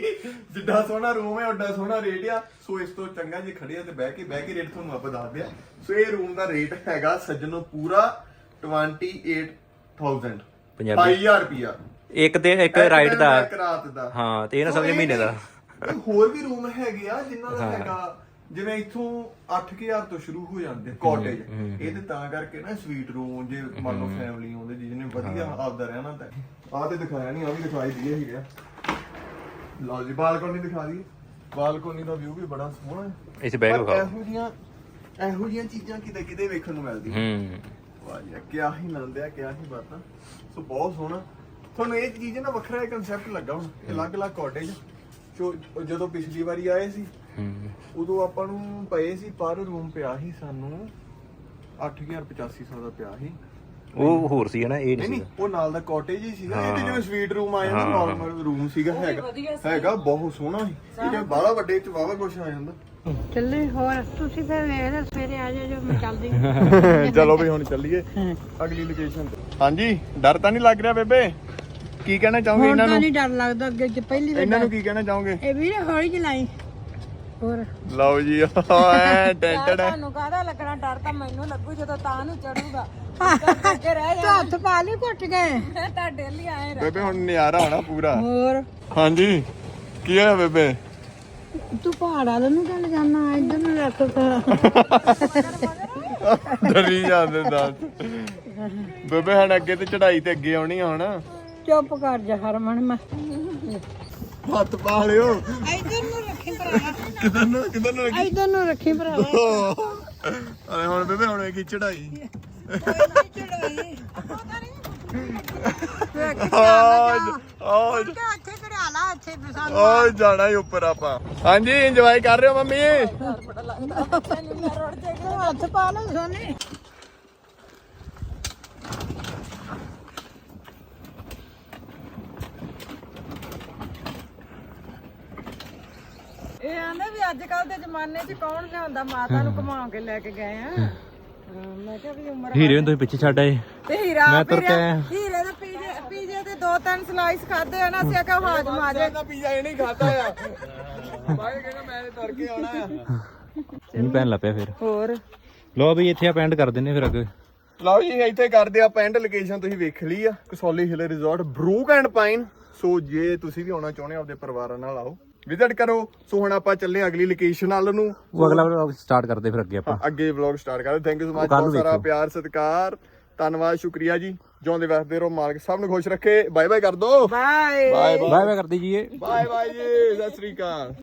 ਜਿੱਡਾ ਸੋਹਣਾ ਰੂਮ ਹੈ ਉੱਡਾ ਸੋਹਣਾ ਰੇਟ ਆ ਸੋ ਇਸ ਤੋਂ ਚੰਗਾ ਜੇ ਖੜੇ ਆ ਤੇ ਬਹਿ ਕੇ ਬਹਿ ਕੇ ਰੇਟ ਤੁਹਾਨੂੰ ਆਪਾਂ ਦੱਸਦੇ ਆ ਸੋ ਇਹ ਰੂਮ ਦਾ ਰੇਟ ਹੈਗਾ ਸੱਜਣੋ ਪੂਰਾ 28000 ਪੰਜਾਬੀ। 5000 ਰੁਪਿਆ ਇੱਕ ਤੇ ਇੱਕ ਰਾਈਟ ਦਾ ਇੱਕ ਰਾਤ ਦਾ ਹਾਂ, ਤੇ ਇਹ ਨਾ ਸੋ ਸਮਝੇ ਮਹੀਨੇ ਦਾ। ਇਹ ਹੋਰ ਵੀ ਰੂਮ ਹੈਗੇ ਆ ਜਿਨ੍ਹਾਂ ਦਾ ਹੈਗਾ ਜਿਵੇਂ ਇੱਥੋਂ 8000 ਤੋਂ ਸ਼ੁਰੂ ਹੋ ਜਾਂਦੇ ਕਾਟੇਜ ਇਹ ਤੇ ਤਾਂ ਕਰਕੇ ਨਾ ਸਵੀਟ ਰੂਮ ਜੇ ਮੰਨ ਲਓ ਫੈਮਿਲੀ ਆਉਂਦੇ ਜਿਹਨੇ ਵਧੀਆ ਆਪਦਾ ਰਹਿਣਾ ਤਾਂ। ਆਹ ਤੇ ਦਿਖਾਇਆ ਨਹੀਂ ਆ ਵੀ ਦਿਖਾਈ ਦਈਏ ਹੀਗਾ ਲਓ ਜੀ ਬਾਲਕੋਨੀ ਦਿਖਾ ਦਈਏ। ਬਾਲਕੋਨੀ ਦਾ ਵਿਊ ਵੀ ਬੜਾ ਸੋਹਣਾ ਹੈ। ਕੇ ਪਰ ਵਿਖਾਓ। ਇਹੋ ਜੀਆਂ ਇਹੋ ਜੀਆਂ ਚੀਜ਼ਾਂ ਕਿਤੇ ਕਿਤੇ ਵੇਖਣ ਨੂੰ ਮਿਲਦੀਆਂ। ਹੂੰ। ਵਾਹ ਜੀ ਕਿਆ ਹੀ ਆਨੰਦ ਆ ਕਿਆ ਹੀ ਬਾਤਾਂ। ਸੋ ਬਹੁਤ ਸੋਹਣਾ। ਤੁਹਾਨੂੰ ਇਹ ਚੀਜ਼ ਨਾ ਵੱਖਰਾ ਕਨਸੈਪਟ ਲੱਗਾ ਹੁਣ। ਅਲੱਗ-ਅਲੱਗ ਕਾਟੇਜ ਜੋ ਜਦੋਂ ਪਿਛਲੀ ਵਾਰੀ ਆਏ ਸੀ ਹੂੰ ਉਦੋਂ ਆਪਾਂ ਨੂੰ ਪਏ ਸੀ ਪਰ ਰੂਮ ਪਿਆ ਸੀ ਸਾਨੂੰ 8850 ਦਾ ਪਿਆ ਸੀ। ਉਹ ਹੋਰ ਸੀ ਨਾ ਇਹ ਨਹੀਂ ਨਹੀਂ ਨਹੀਂ ਸੀ ਉਹ ਨਾਲ ਦਾ ਕਾਟੇਜ ਹੀ ਸੀਗਾ ਇਹ ਤੇ। ਜਿਵੇਂ ਸਵੀਟ ਰੂਮ ਨਾ ਹਾਂ। ਨਾਰਮਲ ਰੂਮ ਸੀਗਾ ਹੈਗਾ। ਹੈਗਾ ਬਹੁਤ ਸੋਹਣਾ ਸੀ। ਇਹ ਜਿਵੇਂ ਬਾਹਲਾ ਵੱਡੇ ਚ ਵਾਵਾ ਕੁਛ ਆ ਜਾਂਦਾ। ਚੱਲੇ ਹੋਰ ਤੁਸੀਂ ਫਿਰ ਵੇਖਦੇ ਸਵੇਰੇ ਆ ਜਾਓ ਮੈਂ ਚੱਲਦੀ ਚਲੋ ਵੀ ਹੁਣ ਚੱਲੀਏ ਅਗਲੀ ਲੋਕੇਸ਼ਨ ਤੇ। ਹਾਂਜੀ ਡਰ ਤਾਂ ਨਹੀਂ ਲੱਗ ਰਿਹਾ ਬੇਬੇ? ਕੀ ਕਹਿਣਾ ਚਾਹੋਗੇ ਹੁਣ ਇਹਨਾਂ ਤਾਂ ਨੂੰ? ਨਹੀਂ ਡਰ ਲੱਗਦਾ ਅੱਗੇ ਚ ਪਹਿਲੀ ਵਾਰ ਇਹਨਾਂ ਨੂੰ ਕੀ ਕਹਿਣਾ ਚਾਹੋਗੇ? ਇਹ ਵੀਰੇ ਹੌਲੀ ਚਲਾਈ। ਹੋਰ? ਲਓ ਜੀ ਓਏ ਟੈਂਟਡ ਤੁਹਾਨੂੰ ਕਾਹਦਾ ਲੱਗਣਾ? ਡਰ ਤਾਂ ਮੈਨੂੰ ਲੱਗੂ ਜਦੋਂ ਤਾਂ ਨੂੰ ਚੜੂਗਾ। ਅੱਗੇ ਰਹਿ ਜਾ ਹੱਥ ਪਾ ਲਈ ਘੁੱਟ ਗਏ ਤੁਹਾਡੇ ਲਈ ਆਏ ਬੇਬੇ ਹੁਣ ਨਜ਼ਾਰਾ ਆਣਾ ਪੂਰਾ। ਹੋਰ? ਹਾਂਜੀ ਕੀ ਹੋਇਆ ਬੇਬੇ? ਤੂੰ ਪਹਾੜਾ ਵੱਲ ਨੂੰ ਚੱਲ ਜਾਣਾ ਇੱਧਰ ਨੂੰ ਰੱਖ ਡਰੀ ਜਾਂਦੇ ਦੱਸ ਬੇਬੇ ਹਣ ਅੱਗੇ ਤੇ ਚੜਾਈ ਤੇ ਅੱਗੇ ਆਉਣੀ ਆ ਹੁਣ। ਚੁੱਪ ਕਰ ਜਾ ਹਰਮਨ ਮੈਂ। ਹੱਥ ਪਾ ਲਿਓ। ਇੱਧਰ ਨੂੰ ਰੱਖੀ ਭਰਾ ਕਿਧਰ ਨੂੰ ਕਿਧਰ ਨੂੰ ਲੱਗੀ ਇੱਧਰ ਨੂੰ ਰੱਖੀ ਭਰਾਵਾ। ਅਰੇ ਹੁਣ ਬੇਬੇ ਹੁਣ ਇਹ ਕੀ ਚੜਾਈ ਆਜ ਆਜ ਇੱਥੇ ਖੜਾ ਲਾ ਇੱਥੇ ਬਿਸਾਨ ਓ ਜਾਣਾ ਹੀ ਉੱਪਰ ਆਪਾਂ। ਹਾਂਜੀ ਇੰਜੋਏ ਕਰ ਰਹੇ ਹੋ ਮੰਮੀ? ਹੱਥ ਪਾ ਲੈ ਸੋਨੇ। ਇਹ ਆਂਦੇ ਵੀ ਅੱਜ ਕੱਲ ਦੇ ਜ਼ਮਾਨੇ 'ਚ ਕੌਣ ਲਿਆਉਂਦਾ? ਮਾਤਾ ਨੂੰ ਘੁਮਾ ਕੇ ਲੈ ਕੇ ਗਏ ਆ। ਹਾਂ, ਮੈਂ ਕਿਹਾ ਵੀ ਉਮਰ ਹੀਰੇ ਨੂੰ ਤੁਸੀਂ ਪਿੱਛੇ ਛੱਡ ਆਏ। ਤੇ ਹੀਰਾ ਮੈਂ ਤੁਰ ਕੇ ਹੀਰੇ- ਆਇਆ। ਹੀਰੇ ਦੇ ਪੀਜੇ ਪੀਜੇ ਤੇ ਦੋ ਤਿੰਨ ਸਲਾਈਸ ਖਾਦੇ ਆ ਨਾ ਅਸੀਂ ਆਖਿਆ ਹਾਜ਼ਮ ਆ ਜਾਏ। ਦਾ ਪੀਜ਼ਾ ਇਹ ਨਹੀਂ ਖਾਦਾ ਆ। ਬਾਈ ਕਹਿੰਦਾ ਮੈਂ ਤਰ ਕੇ ਆਉਣਾ ਆ। ਨਹੀਂ ਪੈਣ ਲੱਪਿਆ ਫਿਰ। ਹੋਰ? ਲੋ ਵੀ ਇੱਥੇ ਆਪਾਂ ਐਂਡ ਕਰ ਦਿੰਨੇ ਫਿਰ ਅੱਗੇ। ਲਓ ਜੀ ਇੱਥੇ ਕਰਦੇ ਆਪਾਂ ਐਂਡ ਲੋਕੇਸ਼ਨ ਤੁਸੀਂ ਵੇਖ ਲਈ ਆ। Kasauli hill resort Brook and Pine. So ਜੇ ਤੁਸੀਂ ਵੀ ਆਉਣਾ ਚਾਹੁੰਦੇ ਹੋ ਆਪਦੇ ਪਰਿਵਾਰਾਂ ਨਾਲ ਆਓ। ਵਿਜ਼ਿਟ ਕਰੋ। ਸੋ ਹੁਣ ਆਪਾਂ ਚੱਲੇ ਅਗਲੀ ਲੋਕੇਸ਼ਨ ਵੱਲ ਨੂੰ। ਉਹ ਅਗਲਾ ਸਟਾਰਟ ਕਰਦੇ ਫਿਰ ਅੱਗੇ ਆਪਾਂ। ਅੱਗੇ ਵਲੌਗ ਸਟਾਰਟ ਕਰਦੇ। ਥੈਂਕ ਯੂ ਸੋ ਮਚ ਬਹੁਤ ਸਾਰਾ। ਪਿਆਰ ਸਤਿਕਾਰ ਧੰਨਵਾਦ ਸ਼ੁਕਰੀਆ ਜੀ। ਜਿਉਂਦੇ ਵਸਦੇ ਰਹੋ ਮਾਲਕ ਸਭ ਨੂੰ ਖੁਸ਼ ਰੱਖੇ। ਬਾਏ ਬਾਏ ਕਰ ਦੋ। ਬਾਏ ਬਾਏ ਬਾਏ ਬਾਏ ਕਰਦੀ ਜੀ ਇਹ। ਬਾਏ ਬਾਏ ਜੀ। ਸਤਿ ਸ੍ਰੀ ਅਕਾਲ।